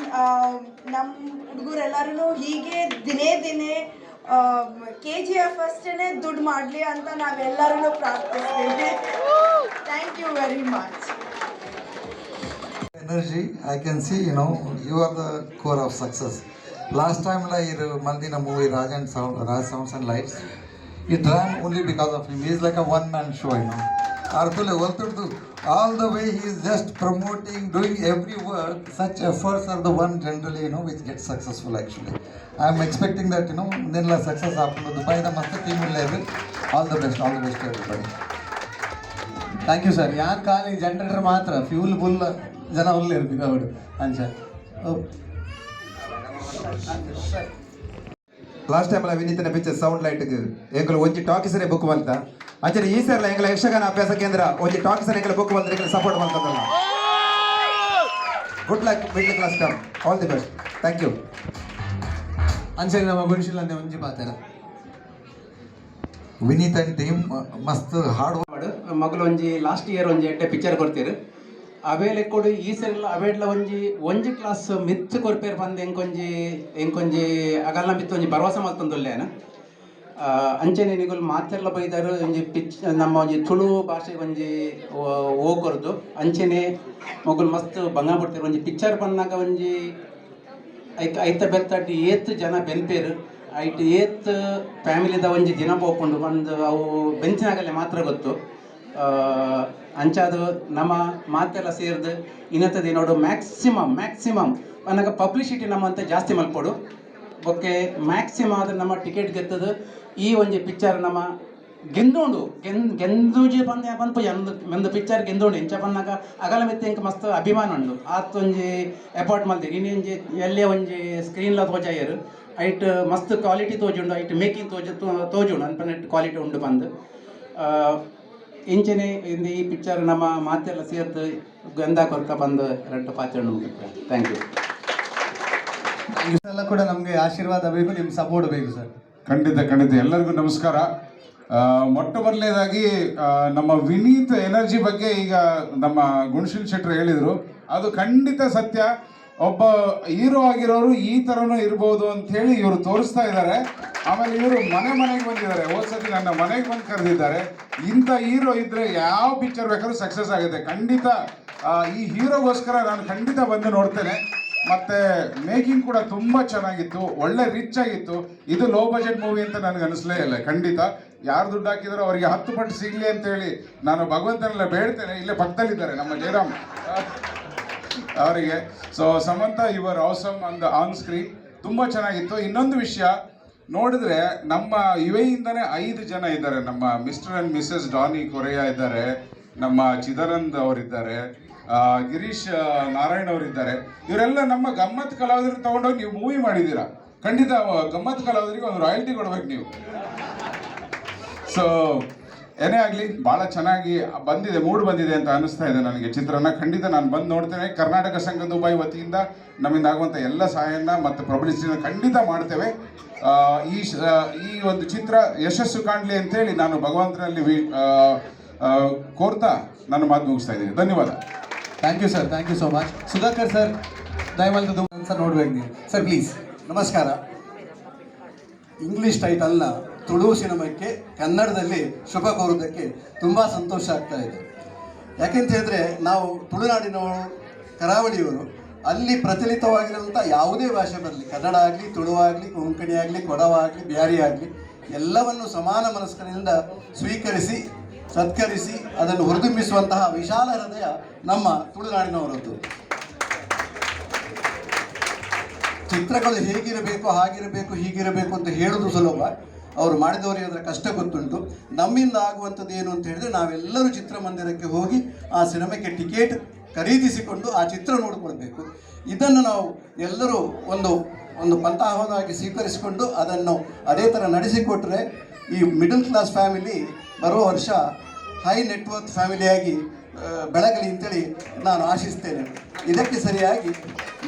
ನಮ್ಮ ಹುಡುಗರೆಲ್ಲರೂ ಹೀಗೆ ದಿನೇ ದಿನೇ ಕೆ ಜಿ ಎಫ್ ಅಷ್ಟೇ ದುಡ್ಡು ಮಾಡಲಿ ಅಂತ ನಾವೆಲ್ಲರೂ ಪ್ರಾರ್ಥಿಸ್ತೀವಿ. Thank you very much energy I can see you know you are the core of success last time ಲೈ ಇರ್ ಮಲ್ದಿನ movie Raj and sound Raj sounds and lights it drama only because of him is like a one man show ಇನ್ನು Arthule Volturdu, all the way he is just promoting, doing every work. Such efforts are the one generally, you know, which gets successful actually. I am expecting that, you know, then la success after Dubai, the master team will level. All the best, all the best to everybody. Thank you sir ಯಾನ್ ಖಾಲಿ generator ಮಾತ್ರ fuel full ಜನ ಉಳ್ಳೆ ಇರ್ಬೇಕು ಅಂಚ last time ಎಲ್ಲ ವಿನೀತನ picture sound light ಎಂಕಲು ಒಂಜಿ ಟಾಕಿಸನೆ ಬುಕ್ ಮಲ್ತ ಅಂಚನೆ ಈ ಸರ್ಲ ಎಂಗಳ ಯಕ್ಷಗಾನ ಅಭ್ಯಾಸ ಕೇಂದ್ರ ಒಂಜಿ ಟಾಕಿಸನೆ ಎಂಗಳ ಬುಕ್ ಬಂದ್ರೆ ಎಂಗಳ support ಮಾಡ್ತದಲ್ಲ? Good luck middle class term all the best thank you ಅಂಚನೆ ನಮ್ಮ ಗುರುಶಿಲ್ಲ ಅಂದೆ ಒಂಜಿ ಪಾತ್ರ ವಿನೀತ್ ಅಂಡ್ ಟೀಮ್ ಮಸ್ತ್ ಹಾರ್ಡ್. ಮಾಡು. ಮಗಳು ಒಂಜಿ ಲಾಸ್ಟ್ ಇಯರ್ ಒಂಜಿ ಎಡ್ಡೆ ಪಿಕ್ಚರ್ ಕೊಡ್ತೀರು. ಅವೇಲೆ ಕೊಡು ಈ ಸರಿ ಅವೇಡ್ಲ ಒಂಜಿ ಒಂಜಿ ಕ್ಲಾಸ್ ಮಿತ್ ಕೊರ್ಪೇರ್ ಬಂದು ಎಂಕೊಂಜಿ ಎಂಕೊಂಜಿ ಅಗಲ್ನ ಮಿತ್ ಒಂಜಿ ಭರವಸೆ ಮಲ್ತೊಂದುಲ್ಲೇನ ಅಂಚನೆ ನಿಗುಲು ಮಾತೆಲ್ಲ ಬೈದಾರು, ಒಂಜಿ ಪಿಚ್, ನಮ್ಮ ಒಂಜಿ ತುಳು ಭಾಷೆ ಒಂಜಿ ಹೋಗೊರ್ದು ಅಂಚನೆ ಮಗುಲು ಮಸ್ತ್ ಬಂಗ ಬಿಡ್ತೀರು ಒಂಜಿ ಪಿಕ್ಚರ್ ಬಂದಾಗ ಒಂಜಿ ಐತ ಐತ ಬೆತ್ತಟ್ಟಿ ಏತ್ ಜನ ಬೆನ್ಪೇರು. ಐಟ್ ಏತ್ ಫ್ಯಾಮಿಲಿದ ಒಂಜಿ ದಿನ ಪೋಪುಂಡು ಒಂದು ಅವು ಬೆಂಚಿನಾಗಲೇ ಮಾತ್ರ ಗೊತ್ತು. ಅಂಚಾದು ನಮ್ಮ ಮಾತೆಲ್ಲ ಸೇರ್ದು ಇನ್ನತ್ತದ ನೋಡು ಮ್ಯಾಕ್ಸಿಮಮ್ ಮ್ಯಾಕ್ಸಿಮಮ್ ನನಗ ಪಬ್ಲಿಸಿಟಿ ನಮ್ಮಂತ ಜಾಸ್ತಿ ಮಲ್ಪೊಡು. ಬೊಕ್ಕೆ ಮ್ಯಾಕ್ಸಿಮಮ್ ಆದ್ರೆ ನಮ್ಮ ಟಿಕೆಟ್ ಗೆದ್ದದು ಈ ಒಂಜಿ ಪಿಕ್ಚರ್ ನಮ್ಮ ಗೆಂದೋಂಡು. ಗೆನ್, ಗೆಂದೂಜಿ ಬಂದ ಎಂದ್ ಮೆಂದು ಪಿಕ್ಚರ್ ಗೆಂದೋಂಡು. ಎಂಚ ಬಂದಾಗ ಅಗಲ ಮೆತ್ತೆ ಇಂಕ ಮಸ್ತ್ ಅಭಿಮಾನ ಉಂಡು. ಆತ್ ಒಂಜಿ ಎಫರ್ಟ್ ಮಲ್ದಿರಿ ಇನ್ನು ಒಂಜಿ ಎಲ್ಲೇ ಒಂಜಿ ಸ್ಕ್ರೀನ್ಲ ತೋಜಾಯರು ಐಟ್ ಮಸ್ತ್ ಕ್ವಾಲಿಟಿ ತೋಜುಂಡು. ಐಟ್ ಮೇಕಿಂಗ್ ತೋಜ ತೋಜುಂಡು. ಅನ್ಪನೆಟ್ ಕ್ವಾಲಿಟಿ ಉಂಡು ಬಂದು. ಇಂಚನೆ ಇಂದು ಈ ಪಿಕ್ಚರ್ ನಮ್ಮ ಮಾತೆಲ್ಲ ಸೇರ್ದು ಗಂಧ ಕೊರ್ಕ ಬಂದು ಎರಡು ಪಾತ್ರ ಥ್ಯಾಂಕ್ ಯು ಎಲ್ಲ ಕೂಡ ನಮಗೆ ಆಶೀರ್ವಾದ ಬೇಕು ನಿಮ್ಮ ಸಪೋರ್ಟ್ ಬೇಕು ಸರ್. ಖಂಡಿತ ಖಂಡಿತ. ಎಲ್ಲರಿಗೂ ನಮಸ್ಕಾರ. ಮೊಟ್ಟ ಮೊದಲನೇದಾಗಿ ನಮ್ಮ ವಿನೀತ್ ಎನರ್ಜಿ ಬಗ್ಗೆ ಈಗ ನಮ್ಮ ಗುಣಶೀಲ್ ಶೆಟ್ರು ಹೇಳಿದರು. ಅದು ಖಂಡಿತ ಸತ್ಯ. ಒಬ್ಬ ಹೀರೋ ಆಗಿರೋರು ಈ ಥರನೂ ಇರ್ಬೋದು ಹೇಳಿ ಇವರು ತೋರಿಸ್ತಾ ಇದ್ದಾರೆ. ಆಮೇಲೆ ಇವರು ಮನೆ ಮನೆಗೆ ಬಂದಿದ್ದಾರೆ. ಹೋದ್ಸತಿ ನನ್ನ ಮನೆಗೆ ಬಂದು ಕರೆದಿದ್ದಾರೆ. ಇಂಥ ಹೀರೋ ಇದ್ದರೆ ಯಾವ ಪಿಕ್ಚರ್ ಬೇಕಾದ್ರೂ ಸಕ್ಸಸ್ ಆಗುತ್ತೆ. ಖಂಡಿತ ಈ ಹೀರೋಗೋಸ್ಕರ ನಾನು ಖಂಡಿತ ಬಂದು ನೋಡ್ತೇನೆ. ಮತ್ತೆ ಮೇಕಿಂಗ್ ಕೂಡ ತುಂಬಾ ಚೆನ್ನಾಗಿತ್ತು, ಒಳ್ಳೆ ರಿಚ್ ಆಗಿತ್ತು. ಇದು ಲೋ ಬಜೆಟ್ ಮೂವಿ ಅಂತ ನನಗೆ ಅನಿಸ್ಲೇ ಇಲ್ಲ, ಖಂಡಿತ. ಯಾರು ದುಡ್ಡು ಹಾಕಿದ್ರು ಅವರಿಗೆ ಹತ್ತು ಪಟ್ಟು ಸಿಗ್ಲಿ ಅಂತ ಹೇಳಿ ನಾನು ಭಗವಂತನೆಲ್ಲ ಬೇಡ್ತೇನೆ, ಇಲ್ಲೇ ಪಕ್ಕದಲ್ಲಿದ್ದಾರೆ ನಮ್ಮ ಜಯರಾಮ್. ಅವರಿಗೆ. ಸೊ ಸಮಂತ ಇವರ್ ಅವಸಮ್ ಅಂದ ಆನ್ ಸ್ಕ್ರೀನ್ ತುಂಬಾ ಚೆನ್ನಾಗಿತ್ತು. ಇನ್ನೊಂದು ವಿಷಯ, ನೋಡಿದ್ರೆ ನಮ್ಮ ಯುವೆಯಿಂದನೇ ಐದು ಜನ ಇದ್ದಾರೆ. ನಮ್ಮ mister and missus Danny Correa ಇದ್ದಾರೆ, ನಮ್ಮ ಚಿದಾನಂದ್ ಅವರಿದ್ದಾರೆ. ಗಿರೀಶ್ ನಾರಾಯಣ ಅವರಿದ್ದಾರೆ. ಇವರೆಲ್ಲ ನಮ್ಮ ಗಮ್ಮತ್ ಕಲಾವಿದರು ತಗೊಂಡೋಗಿ ನೀವು ಮೂವಿ ಮಾಡಿದ್ದೀರಾ? ಖಂಡಿತ ಗಮ್ಮತ್ ಕಲಾವಿದರಿಗೆ ಒಂದು ರಾಯಲ್ಟಿ ಕೊಡ್ಬೇಕು ನೀವು. ಸೊ ಏನೇ ಆಗಲಿ, ಭಾಳ ಚೆನ್ನಾಗಿ ಬಂದಿದೆ ಮೂಡ್ ಬಂದಿದೆ ಅಂತ ಅನಿಸ್ತಾ ಇದೆ ನನಗೆ. ಚಿತ್ರನ ಖಂಡಿತ ನಾನು ಬಂದು ನೋಡ್ತೇನೆ. ಕರ್ನಾಟಕ ಸಂಘ ದುಬೈ ವತಿಯಿಂದ ನಮ್ಮಿಂದ ಆಗುವಂಥ ಎಲ್ಲ ಸಹಾಯನ ಮತ್ತು ಪಬ್ಲಿಸಿಟಿನ ಖಂಡಿತ ಮಾಡ್ತೇವೆ. ಈ ಈ ಒಂದು ಚಿತ್ರ ಯಶಸ್ಸು ಕಾಣಲಿ ಅಂತೇಳಿ ನಾನು ಭಗವಂತನಲ್ಲಿ ಕೋರ್ತಾ ನನ್ನ ಮಾತು ಮುಗಿಸ್ತಾ ಇದ್ದೀನಿ. ಧನ್ಯವಾದ. Thank you sir thank you so much Sudhakar sir ದಯಮಾಡಿ ಸರ್ ನೋಡ್ಬೇಕು ನೀವು. ಸರ್ ಪ್ಲೀಸ್ ನಮಸ್ಕಾರ. ಇಂಗ್ಲಿಷ್ ಟೈಟಲ್ನ ತುಳು ಸಿನಿಮಾಕ್ಕೆ ಕನ್ನಡದಲ್ಲಿ ಶುಭ ಕೋರೋದಕ್ಕೆ ತುಂಬ ಸಂತೋಷ ಆಗ್ತಾ ಇದೆ. ಯಾಕೆಂತ ಹೇಳಿದ್ರೆ, ನಾವು ತುಳುನಾಡಿನವರು, ಕರಾವಳಿಯವರು, ಅಲ್ಲಿ ಪ್ರಚಲಿತವಾಗಿರುವಂಥ ಯಾವುದೇ ಭಾಷೆ ಬರಲಿ, ಕನ್ನಡ ಆಗಲಿ, ತುಳು ಆಗಲಿ, ಕೊಂಕಣಿ ಆಗಲಿ, ಕೊಡವ ಆಗಲಿ ಬ್ಯಾರಿ ಆಗಲಿ, ಎಲ್ಲವನ್ನು ಸಮಾನ ಮನಸ್ಕರಿಂದ ಸ್ವೀಕರಿಸಿ ಸತ್ಕರಿಸಿ ಅದನ್ನು ಹುರಿದುಂಬಿಸುವಂತಹ ವಿಶಾಲ ಹೃದಯ ನಮ್ಮ ತುಳುನಾಡಿನವರದ್ದು. ಚಿತ್ರಗಳು ಹೇಗಿರಬೇಕು, ಹಾಗಿರಬೇಕು, ಹೀಗಿರಬೇಕು ಅಂತ ಹೇಳೋದು ಸುಲಭ. ಅವರು ಮಾಡಿದವರಿಗೆ ಅದರ ಕಷ್ಟ ಗೊತ್ತುಂಟು. ನಮ್ಮಿಂದ ಆಗುವಂಥದ್ದು ಏನು ಅಂತ ಹೇಳಿದ್ರೆ ನಾವೆಲ್ಲರೂ ಚಿತ್ರಮಂದಿರಕ್ಕೆ ಹೋಗಿ ಆ ಸಿನಿಮಾಕ್ಕೆ ಟಿಕೆಟ್ ಖರೀದಿಸಿಕೊಂಡು ಆ ಚಿತ್ರ ನೋಡಿಕೊಳ್ಬೇಕು. ಇದನ್ನು ನಾವು ಎಲ್ಲರೂ ಒಂದು ಒಂದು ಪಂತಾಹವನ್ನಾಗಿ ಸ್ವೀಕರಿಸಿಕೊಂಡು ಅದನ್ನು ಅದೇ ಥರ ನಡೆಸಿಕೊಟ್ರೆ ಈ ಮಿಡಲ್ ಕ್ಲಾಸ್ ಫ್ಯಾಮಿಲಿ ಬರೋ ವರ್ಷ ಹೈ ನೆಟ್ವರ್ತ್ ಫ್ಯಾಮಿಲಿಯಾಗಿ ಬೆಳಗಲಿ ಅಂತೇಳಿ ನಾನು ಆಶಿಸ್ತೇನೆ. ಇದಕ್ಕೆ ಸರಿಯಾಗಿ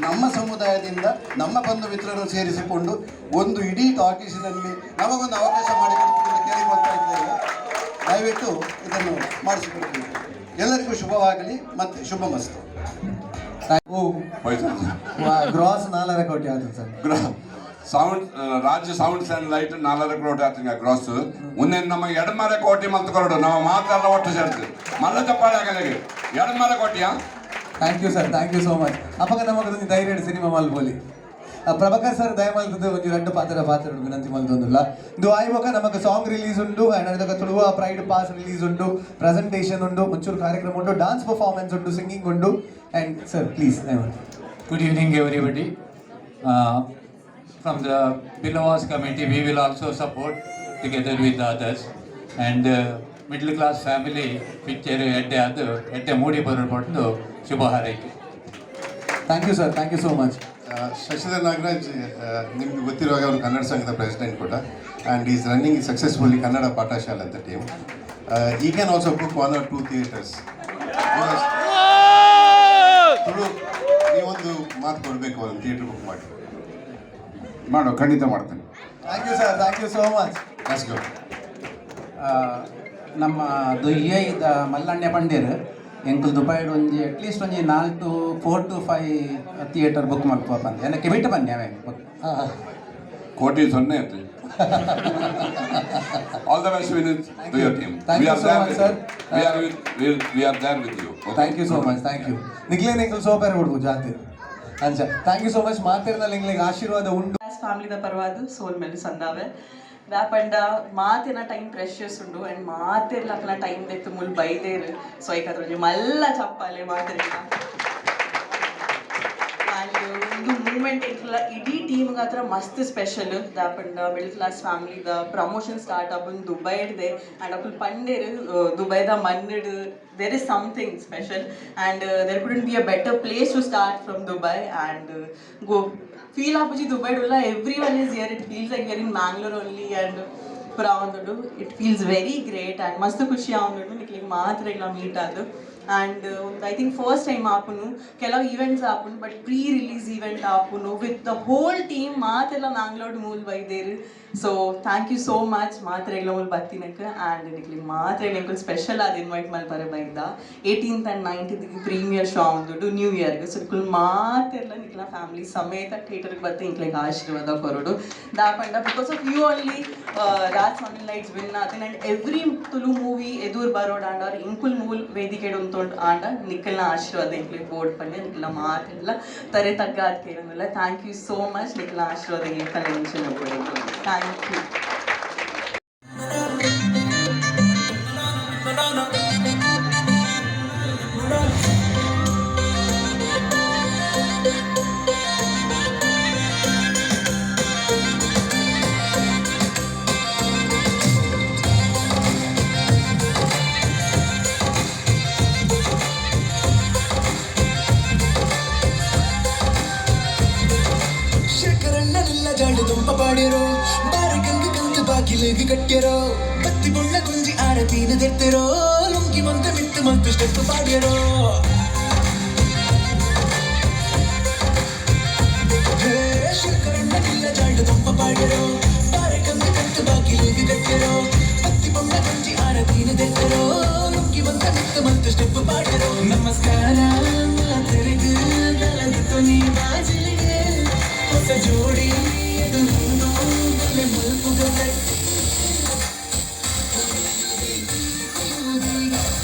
ನಮ್ಮ ಸಮುದಾಯದಿಂದ ನಮ್ಮ ಬಂಧು ಮಿತ್ರರನ್ನು ಸೇರಿಸಿಕೊಂಡು ಒಂದು ಇಡೀ ಟಾಕೀಸಿನಲ್ಲಿ ನಮಗೊಂದು ಅವಕಾಶ ಮಾಡಿಕೊಡುತ್ತೆ ಕೇಳಿಕೊಳ್ತಾ ಇದ್ದೇವೆ. ದಯವಿಟ್ಟು ಇದನ್ನು ಮಾಡಿಸಿಕೊಡ್ತೀವಿ ಎಲ್ಲರಿಗೂ ಶುಭವಾಗಲಿ ಮತ್ತು ಶುಭ ಮಸ್ತು. ಗ್ರಾಸ್ ನಾಲ್ಕರ ಕೋಟಿ ಆಯ್ತು ಸರ್ ಸೌಂಡ್ ರಾಜ್ಯ ಸೌಂಡ್ಸ್ ಅಂಡ್ ಲೈಟ್ ನಾಲ್ಕು ಕೋಟಿ ಆತಂಗ ಗ್ರಾಸ್ ಮುಂದೆ ನಮ್ಮ ಎಡಮರೆ ಕೋಟಿ ಮಲ್ತ್ಕೊರಡು ನಾವು ಮಾತಾಡೋ ಒಟ್ಟು ಸೇರ್ತೀವಿ. ಮಲ್ಲ ಚಪ್ಪಾಳೆ ಆಗಲಿಗೆ ಎಡಮರೆ ಕೋಟಿಯಾ? Thank you sir thank you so much ಅಪ್ಪಗ ನಮಗೊಂದು ಧೈರ್ಯ ಸಿನಿಮಾ ಮಲ್ಬೋಲಿ ಪ್ರಭಾಕರ್ ಸರ್ ದಯಮಲ್ತದ್ದು ಒಂದು ಎರಡು ಪಾತ್ರ ಪಾತ್ರ ವಿನಂತಿ ಮಲ್ತೊಂದುಲ್ಲ ಇದು ಆಯ್ವಾಗ ನಮಗೆ ಸಾಂಗ್ ರಿಲೀಸ್ ಉಂಟು ಆ್ಯಂಡ್ ಅದಕ್ಕೆ ತುಳುವ ಪ್ರೈಡ್ ಪಾಸ್ ರಿಲೀಸ್ ಉಂಟು ಪ್ರೆಸೆಂಟೇಷನ್ ಉಂಟು ಒಂಚೂರು ಕಾರ್ಯಕ್ರಮ ಉಂಟು ಡಾನ್ಸ್ ಪರ್ಫಾರ್ಮೆನ್ಸ್ ಉಂಟು ಸಿಂಗಿಂಗ್ ಉಂಟು. ಆ್ಯಂಡ್ ಸರ್ ಪ್ಲೀಸ್ ದಯಮಾಡಿ. Good evening everybody. From the Bilawaz committee, we will also support together with the others. And uh, middle class family picture ಎಡ್ಡೆ ಅದು ಎಡ್ಡೆ ಮೂಡಿ ಬರಲ್ಪಟ್ಟು ಶುಭ ಹಾರೈಕೆ thank you sir thank you so much Shashidhar Nagaraj ನಿಮ್ಗೆ ಗೊತ್ತಿರುವಾಗ ಅವರು ಕನ್ನಡ ಸಂಘದ ಪ್ರೆಸಿಡೆಂಟ್ ಕೂಡ and is running successfully Kannada ಪಾಠಶಾಲೆ ಅಂತ ಟೀಮ್ ಈ can also book one or two theatres Tulu ನೀವೊಂದು ಮಾತು ಕೊಡಬೇಕು ಒಂದು ಥಿಯೇಟರ್ ಬುಕ್ ಮಾಡಿ. ಮಾಡೋ ಖಂಡಿತ ಮಾಡ್ತೇನೆ. Thank you sir thank you so much let's go ನಮ್ಮ ದುಯ್ಯ ಇದ್ದ ಮಲ್ಲಣ್ಯ ಪಂಡೇರ್ ಎಂಕಲ್ ದುಬೈಡ್ ಒಂಜಿ ಅಟ್ಲೀಸ್ಟ್ ಒಂಜಿ ನಾಲ್ಕು four to five theatre book ಮಾಡ್ಕೋ ಬಂದೆ. ಏನಕ್ಕೆ ಬಿಟ್ಟು ಬನ್ನಿ ಅವೇ? ಕೋಟಿ ಸೊನ್ನೆ ಆಯ್ತು. All the best Vineeth to your team Thank we you are so there much, with sir. We are with we are there with you thank you so much thank you ನಿಗ್ಲೇ ನಿಂಕಲ್ ಸೋಪರ್ ಹುಡುಗು ಜಾತಿ. ಅಂಚ ಥ್ಯಾಂಕ್ ಯು ಸೋ ಮಚ್ ಮಾತಿರ್ನಲ್ಲಿ ನಿಂಗ್ಲಿಗೆ ಆಶೀರ್ವಾದ ಉಂಟು. ಫ್ಯಾಮಿಲಿದ ಪರವಾದ ಸೋಲ್ ಮೇಲೆ ಸಂದಾವೆ ವ್ಯಾಪಂಡ ಮಾತಿನ ಟೈಮ್ ಪ್ರೆಷಸ್ ಉಂಡು ಅಂಡ್ ಮಾತಿರ್ಲಕ್ಕನ ಟೈಮ್ ದೆತ್ತು ಮುಲ್ ಬೈದೇರು. ಸೊ ಐಕದ್ರ ಮಲ್ಲ ಚಪ್ಪಲೆ ಮಾತಿರ್ಲ ಆ್ಯಂಡ್ ಒಂದು ಐತಲ್ಲ ಇಡೀ ಟೀಮ್ಗೆ ಹತ್ರ ಮಸ್ತ್ ಸ್ಪೆಷಲ್ ದಾಪಂಡ ಮಿಡಲ್ ಕ್ಲಾಸ್ ಫ್ಯಾಮಿಲಿದ ಪ್ರಮೋಷನ್ ಸ್ಟಾರ್ಟ್ ಆಪನ್ ದುಬೈ ಇಡ್ದೆ ಆ್ಯಂಡ್ ಅಪ್ಪಲ್ ಪಂಡೇರು ದುಬೈದ ಮನ್ನಿಡ್ there is something special and there couldn't be a better place to start from Dubai and go feel ಆಪುಜಿ Dubai ಡುಲ್ಲ every one is year it feels like year in Mangalore only and ಪುರ ಆವೊಂದುಂಡು it feels very great and ಮಸ್ತ್ ಖುಷಿ ಆವೊಂದುಂಡು ನಿಕ್ಲಿಗೆ ಮಾತ್ರ ಇಲ್ಲ meet ಆದು. And ಒಂದು ಐ ಥಿಂಕ್ ಫಸ್ಟ್ ಟೈಮ್ ಆಪುನು ಕೆಲವು ಈವೆಂಟ್ಸ್ ಆಪುನು ಬಟ್ ಪ್ರೀ ರಿಲೀಸ್ ಈವೆಂಟ್ ಆಪುನು ವಿತ್ ದ ಹೋಲ್ ಟೀಮ್ ಮಾತೆಲ್ಲ ಮ್ಯಾಂಗ್ಳೂರ್ ಮೂಲ್ ಬೈದೇರು so thank you so much ಮಾತ್ರೆಗಳ ಎಲ್ಲ ಬರ್ತೀನಕ್ಕೆ ಆ್ಯಂಡ್ ನಿಕ್ಲಿ ಮಾತ್ರ ನಿಮ್ಗೆ ಸ್ಪೆಷಲ್ ಆದ ಇನ್ವೈಟ್ ಮಾಡಿ ಬರ ಬೈದ ಏಯ್ಟೀನ್ತ್ ಆ್ಯಂಡ್ ನೈನ್ಟೀನ್ತ್ಗೆ ಪ್ರೀಮಿಯರ್ ಶೋ ಅಂದ್ಬಿಟ್ಟು ನ್ಯೂ ಇಯರ್ಗೆ ಸೊ ನಿಕ್ಲು ಮಾತೆಲ್ಲ ನಿಕ್ಲ ಫ್ಯಾಮಿಲಿ ಸಮೇತ ಥಿಯೇಟರ್ಗೆ ಬರ್ತೀನಿ ಇಂಕ್ಲಿಗೆ ಆಶೀರ್ವಾದ ಕೊರೋಡು ದಾಪಂಡ because of you only Raj ಸಮಿಲ್ lights ವಿನ್ ಆತನ್ ಆ್ಯಂಡ್ ಎವ್ರಿ ತುಳು ಮೂವಿ ಎದುರು ಬರೋಡ್ ಆಂಡ ಅವ್ರ ಇಂಕುಲ್ ಮೂಲ್ ವೇದಿಕೆ ಉಂತೊಂಡು ಆಂಡ ನಿಕ್ಕಲ್ನ ಆಶೀರ್ವಾದ ಇಂಕ್ಲಿಗೆ ಬೋರ್ಡ್ ಪಂಡೆ ನಿಕ್ಲ ಮಾತೆಲ್ಲ ತರೆ ತಗ್ಗ ಅದ್ ಕೇಳೋದಿಲ್ಲ ಥ್ಯಾಂಕ್ ಯು ಸೋ ಮಚ್ ನಿಕ್ಲ ಆಶೀರ್ವಾದ ಇಂಕಲ್ ಥ್ಯಾಂಕ್ ಯು ಶೇಖರಣ್ಣನೆಲ್ಲ ಜಾಡು ಕಂದು ಬಾಗಿಲಿಗೆ ಕಟ್ಟಿರೋ ಬತ್ತಿ ಬುಳ್ಳ ಗುಂಜಿ ಆರತಿನ ತೆತ್ತಿರೋ ಲುಂಗಿ ಮಂತ ಮಿತ್ತು ಮಂತು ಸ್ಟೆಪ್ ಪಾಡ್ಯರೋ ಹೇ, ಶೇಖರಣ್ಣನೆಲ್ಲ ಜಾಡು ತುಂಬ ಪಾಡಿರೋ ಬಾರಿ ಗಂಗ ಕಂದು ಬಾಗಿಲಿಗೆ ಕಟ್ಟಿರೋ ಬತ್ತಿ ಬುಳ್ಳ ಗುಂಜಿ ಆರತಿನ ತೆತ್ತಿರೋ ಲುಂಗಿ ಮಂತ ಮಿತ್ತು ಮಂತು ಸ್ಟೆಪ್ ಪಾಡ್ಯರೋ ನಮಸ್ಕಾರ ಮಾತರಿಗೂ ದಲಗಿತ್ತು ನೀ ಬಾಜಿಲಿಗೆ ಹೊಸ ಜೋಡಿ ಅದು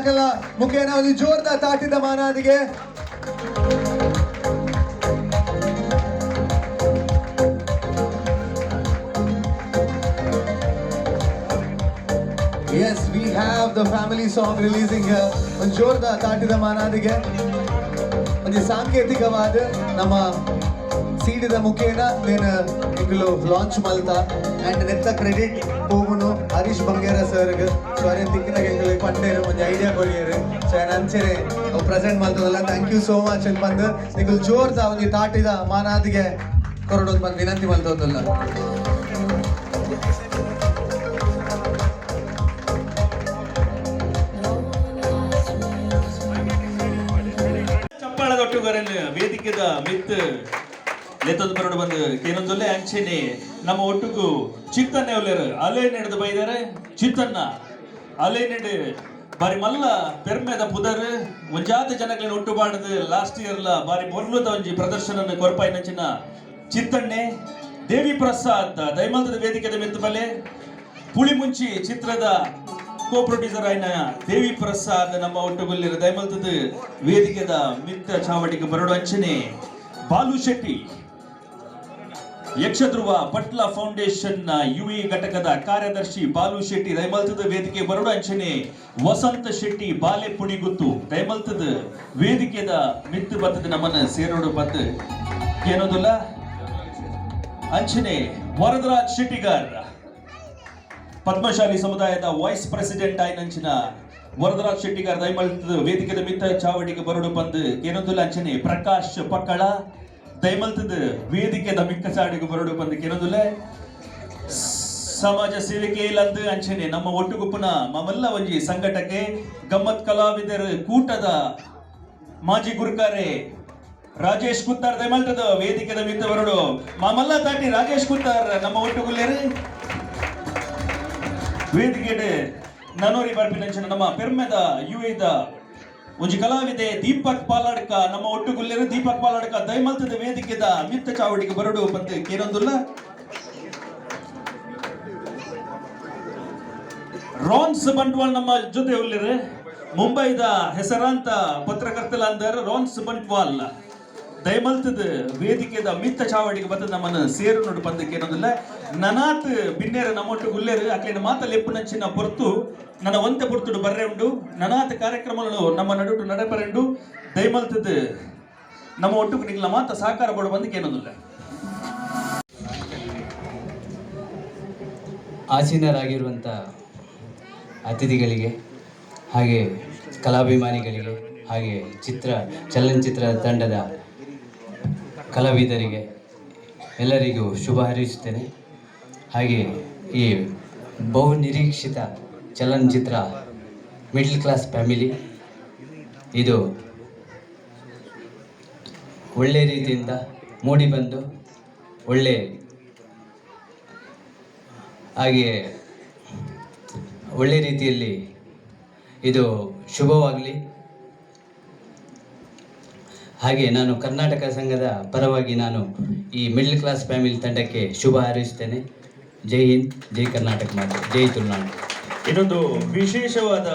ನಕಲ ಮುಖೇನ ಒಂದು ಜೋರ್ದ ತಾಟಿದ ಮಾನಾದಿಗೆ. Yes we have the family song releasing ಒಂದು ಜೋರ್ದ ತಾಟಿದ ಮಾನಾದಿಗೆ. ಒಂದು ಸಾಂಕೇತಿಕವಾದ ನಮ್ಮ ಸೀಡ್ ಇದೆ ಮುಖೇನ ನೀನು ಇಂಗ್ಲು ಲಾಂಚ್ ಮಲ್ತ ಆ್ಯಂಡ್ ನೆತ್ತ ಕ್ರೆಡಿಟ್ ಹೋಗುನು ಹರೀಶ್ ಬಂಗೇರ ಸರ್ಗೆ ಸೊ ಅದೇ ತಿಕ್ಕಿನಾಗ ಎಂಗ್ಳು ಪಂಡೇರು ಒಂದು ಐಡಿಯಾ ಕೊಡಿಯರು ಸೊ ಏನು ಅಂಚೆನೆ ಅವ್ರು ಪ್ರೆಸೆಂಟ್ ಮಾಡ್ತದಲ್ಲ ಥ್ಯಾಂಕ್ ಯು ಸೋ ಮಚ್ ಇಲ್ಲಿ ಬಂದು ನಿಗಲ್ ಜೋರ್ ಒಂದು ತಾಟಿದ ಮಾನಾದಿಗೆ ಕೊರಡೋದು ಬಂದು ವಿನಂತಿ ಮಾಡ್ತದಲ್ಲ ಚಪ್ಪಾಳ ದೊಟ್ಟು ವೇದಿಕೆದ ಮಿತ್ ಲೆತ್ತದ ಬರೋಡು ಬಂದು. ಕೇನೊಂದೊಲ್ಲೆ ಅಂಚೆನೆ ನಮ್ಮ ಒಟ್ಟುಗು ಚಿತ್ತನ್ನೇ ಒಲ್ಲೆರು ಅಲೆ ನಡೆದು ಬೈದಾರೆ. ಚಿತ್ತನ್ನ ಅಲೆ ನಡೆ ಬಾರಿ ಮಲ್ಲ ಪೆರ್ಮೆದ ಪುದರ್. ಒಂಜಾತ ಜನಗಳನ್ನ ಒಟ್ಟು ಬಾಡದು ಲಾಸ್ಟ್ ಇಯರ್ಲ ಬಾರಿ ಮೊರ್ಲುದ ಒಂಜಿ ಪ್ರದರ್ಶನ ಕೊರ್ಪಾಯಿನಂಚಿನ ಚಿತ್ತಣ್ಣೆ, ದೇವಿ ಪ್ರಸಾದ್, ದೈಮಂತದ ವೇದಿಕೆದ ಮಿತ್ ಪುಳಿ ಮುಂಚಿ ಚಿತ್ರದ ಕೋ ಪ್ರೊಡ್ಯೂಸರ್ ಆಯ್ನ ದೇವಿ ಪ್ರಸಾದ್ ನಮ್ಮ ಒಟ್ಟುಗೊಲ್ಲಿರ ದೈಮಂತದ ವೇದಿಕೆದ ಮಿತ್ತ ಚಾವಟಿಗೆ ಬರಡು ಅಂಚನೆ. ಬಾಲು ಶೆಟ್ಟಿ. ಯಕ್ಷಧ್ರುವ ಪಟ್ಲ ಫೌಂಡೇಶನ್ನ ಯುವಿ ಘಟಕದ ಕಾರ್ಯದರ್ಶಿ ಬಾಲು ಶೆಟ್ಟಿ ದೈಮಲ್ತದ ವೇದಿಕೆ ಬರಡು ಅಂಚನೆ ವಸಂತ ಶೆಟ್ಟಿ ಬಾಲೆ ಪುಣಿಗುತ್ತು. ದೈಮಲ್ತದ ವೇದಿಕೆದ ಮಿತ್ತು ಬತ್ತದ ನಮ್ಮನ್ನ ಸೇರೋಡು ಬತ್ತು. ಏನೋದಿಲ್ಲ? ಅಂಚನೆ ವರದರಾಜ್ ಶೆಟ್ಟಿಗಾರ್. ಪದ್ಮಶಾಲಿ ಸಮುದಾಯದ ವೈಸ್ ಪ್ರೆಸಿಡೆಂಟ್ ಆಯ್ನಂಚಿನ ವರದರಾಜ್ ಶೆಟ್ಟಿಗಾರ್ ದೈಮಲ್ತದ ವೇದಿಕೆದ ಮಿತ್ತ ಚಾವಡಿಗೆ ಬರೋಡು ಬಂದು. ಏನೊಂದುಲ್ಲ ಅಂಚನೆ? ಪ್ರಕಾಶ್ ಪಕ್ಕಳ. ದೈಮಲ್ತದ ವೇದಿಕೆದ ಮಿಕ್ಕ ಸಾಡಿಗೆ ಬರಡು ಬಂದ ಏನೊಂದುಲ್ಲ ಸಮಾಜ ಸೇವೆಗೆ ಇಲ್ಲಂದು ಅಂಚನೆ ನಮ್ಮ ಒಟ್ಟುಗುಪ್ಪನ ಮಮಲ್ಲ ಒಂಜಿ ಸಂಘಟಕ್ಕೆ ಗಮ್ಮತ್ ಕಲಾವಿದರ ಕೂಟದ ಮಾಜಿ ಗುರುಕಾರೆ ರಾಜೇಶ್ ಕುತ್ತಾರ್ ದೈಮಲ್ತದ ವೇದಿಕೆದ ಮಿತ್ತ ಬರಡು ಮಾಮಲ್ಲ ತಾಟಿ ರಾಜೇಶ್ ಕುತ್ತಾರ್ ನಮ್ಮ ಒಟ್ಟು ಒಟ್ಟುಗುಲ್ಲೇರಿ. ವೇದಿಕೆ ನನೋರಿ ಬರ್ಪಿನಂಚಿನ ನಮ್ಮ ಪೆರ್ಮೆದ ಯುಎದ ಒಂಜಿ ಕಲಾವಿದೆ ದೀಪಕ್ ಪಾಲಾಡ್ಕ, ನಮ್ಮ ಒಟ್ಟುಗುಲ್ಲೆರು ದೀಪಕ್ ಪಾಲಾಡ್ಕ ದೈಮಲ್ತದ ವೇದಿಕೆದ ಮಿತ್ತ ಚಾವಡಿಗೆ ಬರಡು ಬಂದು. ಕೇರೊಂದುಲ್ಲ ರಾನ್ಸ್ ಬಂಟ್ವಾಲ್ ನಮ್ಮ ಜೊತೆ ಉಳ್ಳಿರು ಮುಂಬೈದ ಹೆಸರಾಂತ ಪತ್ರಕರ್ತಲ ಪತ್ರಕರ್ತಲಾಂದರ್ ರಾನ್ಸ್ ಬಂಟ್ವಾಲ್ ದೈಮಲ್ತದ ವೇದಿಕೆದ ಮಿತ್ತ ಚಾವಡಿಗೆ ಬಂದ ನಮ್ಮನ್ನು ಸೇರು ನೋಡು ಬಂದಕ್ಕೆ ಏನೋದಿಲ್ಲ ನನಾತ್ ಬಿನ್ನೇರ ನಮ್ಮೊಟ್ಟು ಗುಲ್ಲೇರು ಅಕ್ಲಿನ ಮಾತ ಲೆಪ್ಪುನಂಚಿನ ಪೊರ್ತು. ನನ್ನ ಒಂತೆ ಪುರ್ತುಡು ಬರ್ರೆ ಉಂಡು ನನಾತ್ ಕಾರ್ಯಕ್ರಮಗಳು ನಮ್ಮ ನಡುಟು ನಡೆಬರೆಂಡು. ದೈಮಲ್ತದ ನಮ್ಮ ಒಟ್ಟು ನಿಂಗ್ಲ ಮಾತ ಸಹಕಾರ ಕೊಡು ಬಂದಕ್ಕೆ ಏನೊಂದಿಲ್ಲ. ಆಸೀನರಾಗಿರುವಂಥ ಅತಿಥಿಗಳಿಗೆ ಹಾಗೆ ಕಲಾಭಿಮಾನಿಗಳಿಗೆ ಹಾಗೆ ಚಿತ್ರ, ಚಲನಚಿತ್ರ ತಂಡದ ಕಲಾವಿದರಿಗೆ ಎಲ್ಲರಿಗೂ ಶುಭ ಹಾರೈಸುತ್ತೇನೆ. ಹಾಗೆ ಈ ಬಹು ನಿರೀಕ್ಷಿತ ಚಲನಚಿತ್ರ ಮಿಡ್ಲ್ ಕ್ಲಾಸ್ ಫ್ಯಾಮಿಲಿ ಇದು ಒಳ್ಳೆಯ ರೀತಿಯಿಂದ ಮೂಡಿಬಂದು ಒಳ್ಳೆ ಹಾಗೆ ಒಳ್ಳೆ ರೀತಿಯಲ್ಲಿ ಇದು ಶುಭವಾಗಲಿ. ಹಾಗೆ ನಾನು ಕರ್ನಾಟಕ ಸಂಘದ ಪರವಾಗಿ ನಾನು ಈ ಮಿಡ್ಲ್ ಕ್ಲಾಸ್ ಫ್ಯಾಮಿಲಿ ತಂಡಕ್ಕೆ ಶುಭ ಹಾರೈಸುತ್ತೇನೆ ಜೈ ಹಿಂದ್ ಜೈ ಕರ್ನಾಟಕ ಮಾತೆ ಜೈ ತುಳುನಾಡು. ಇದೊಂದು ವಿಶೇಷವಾದ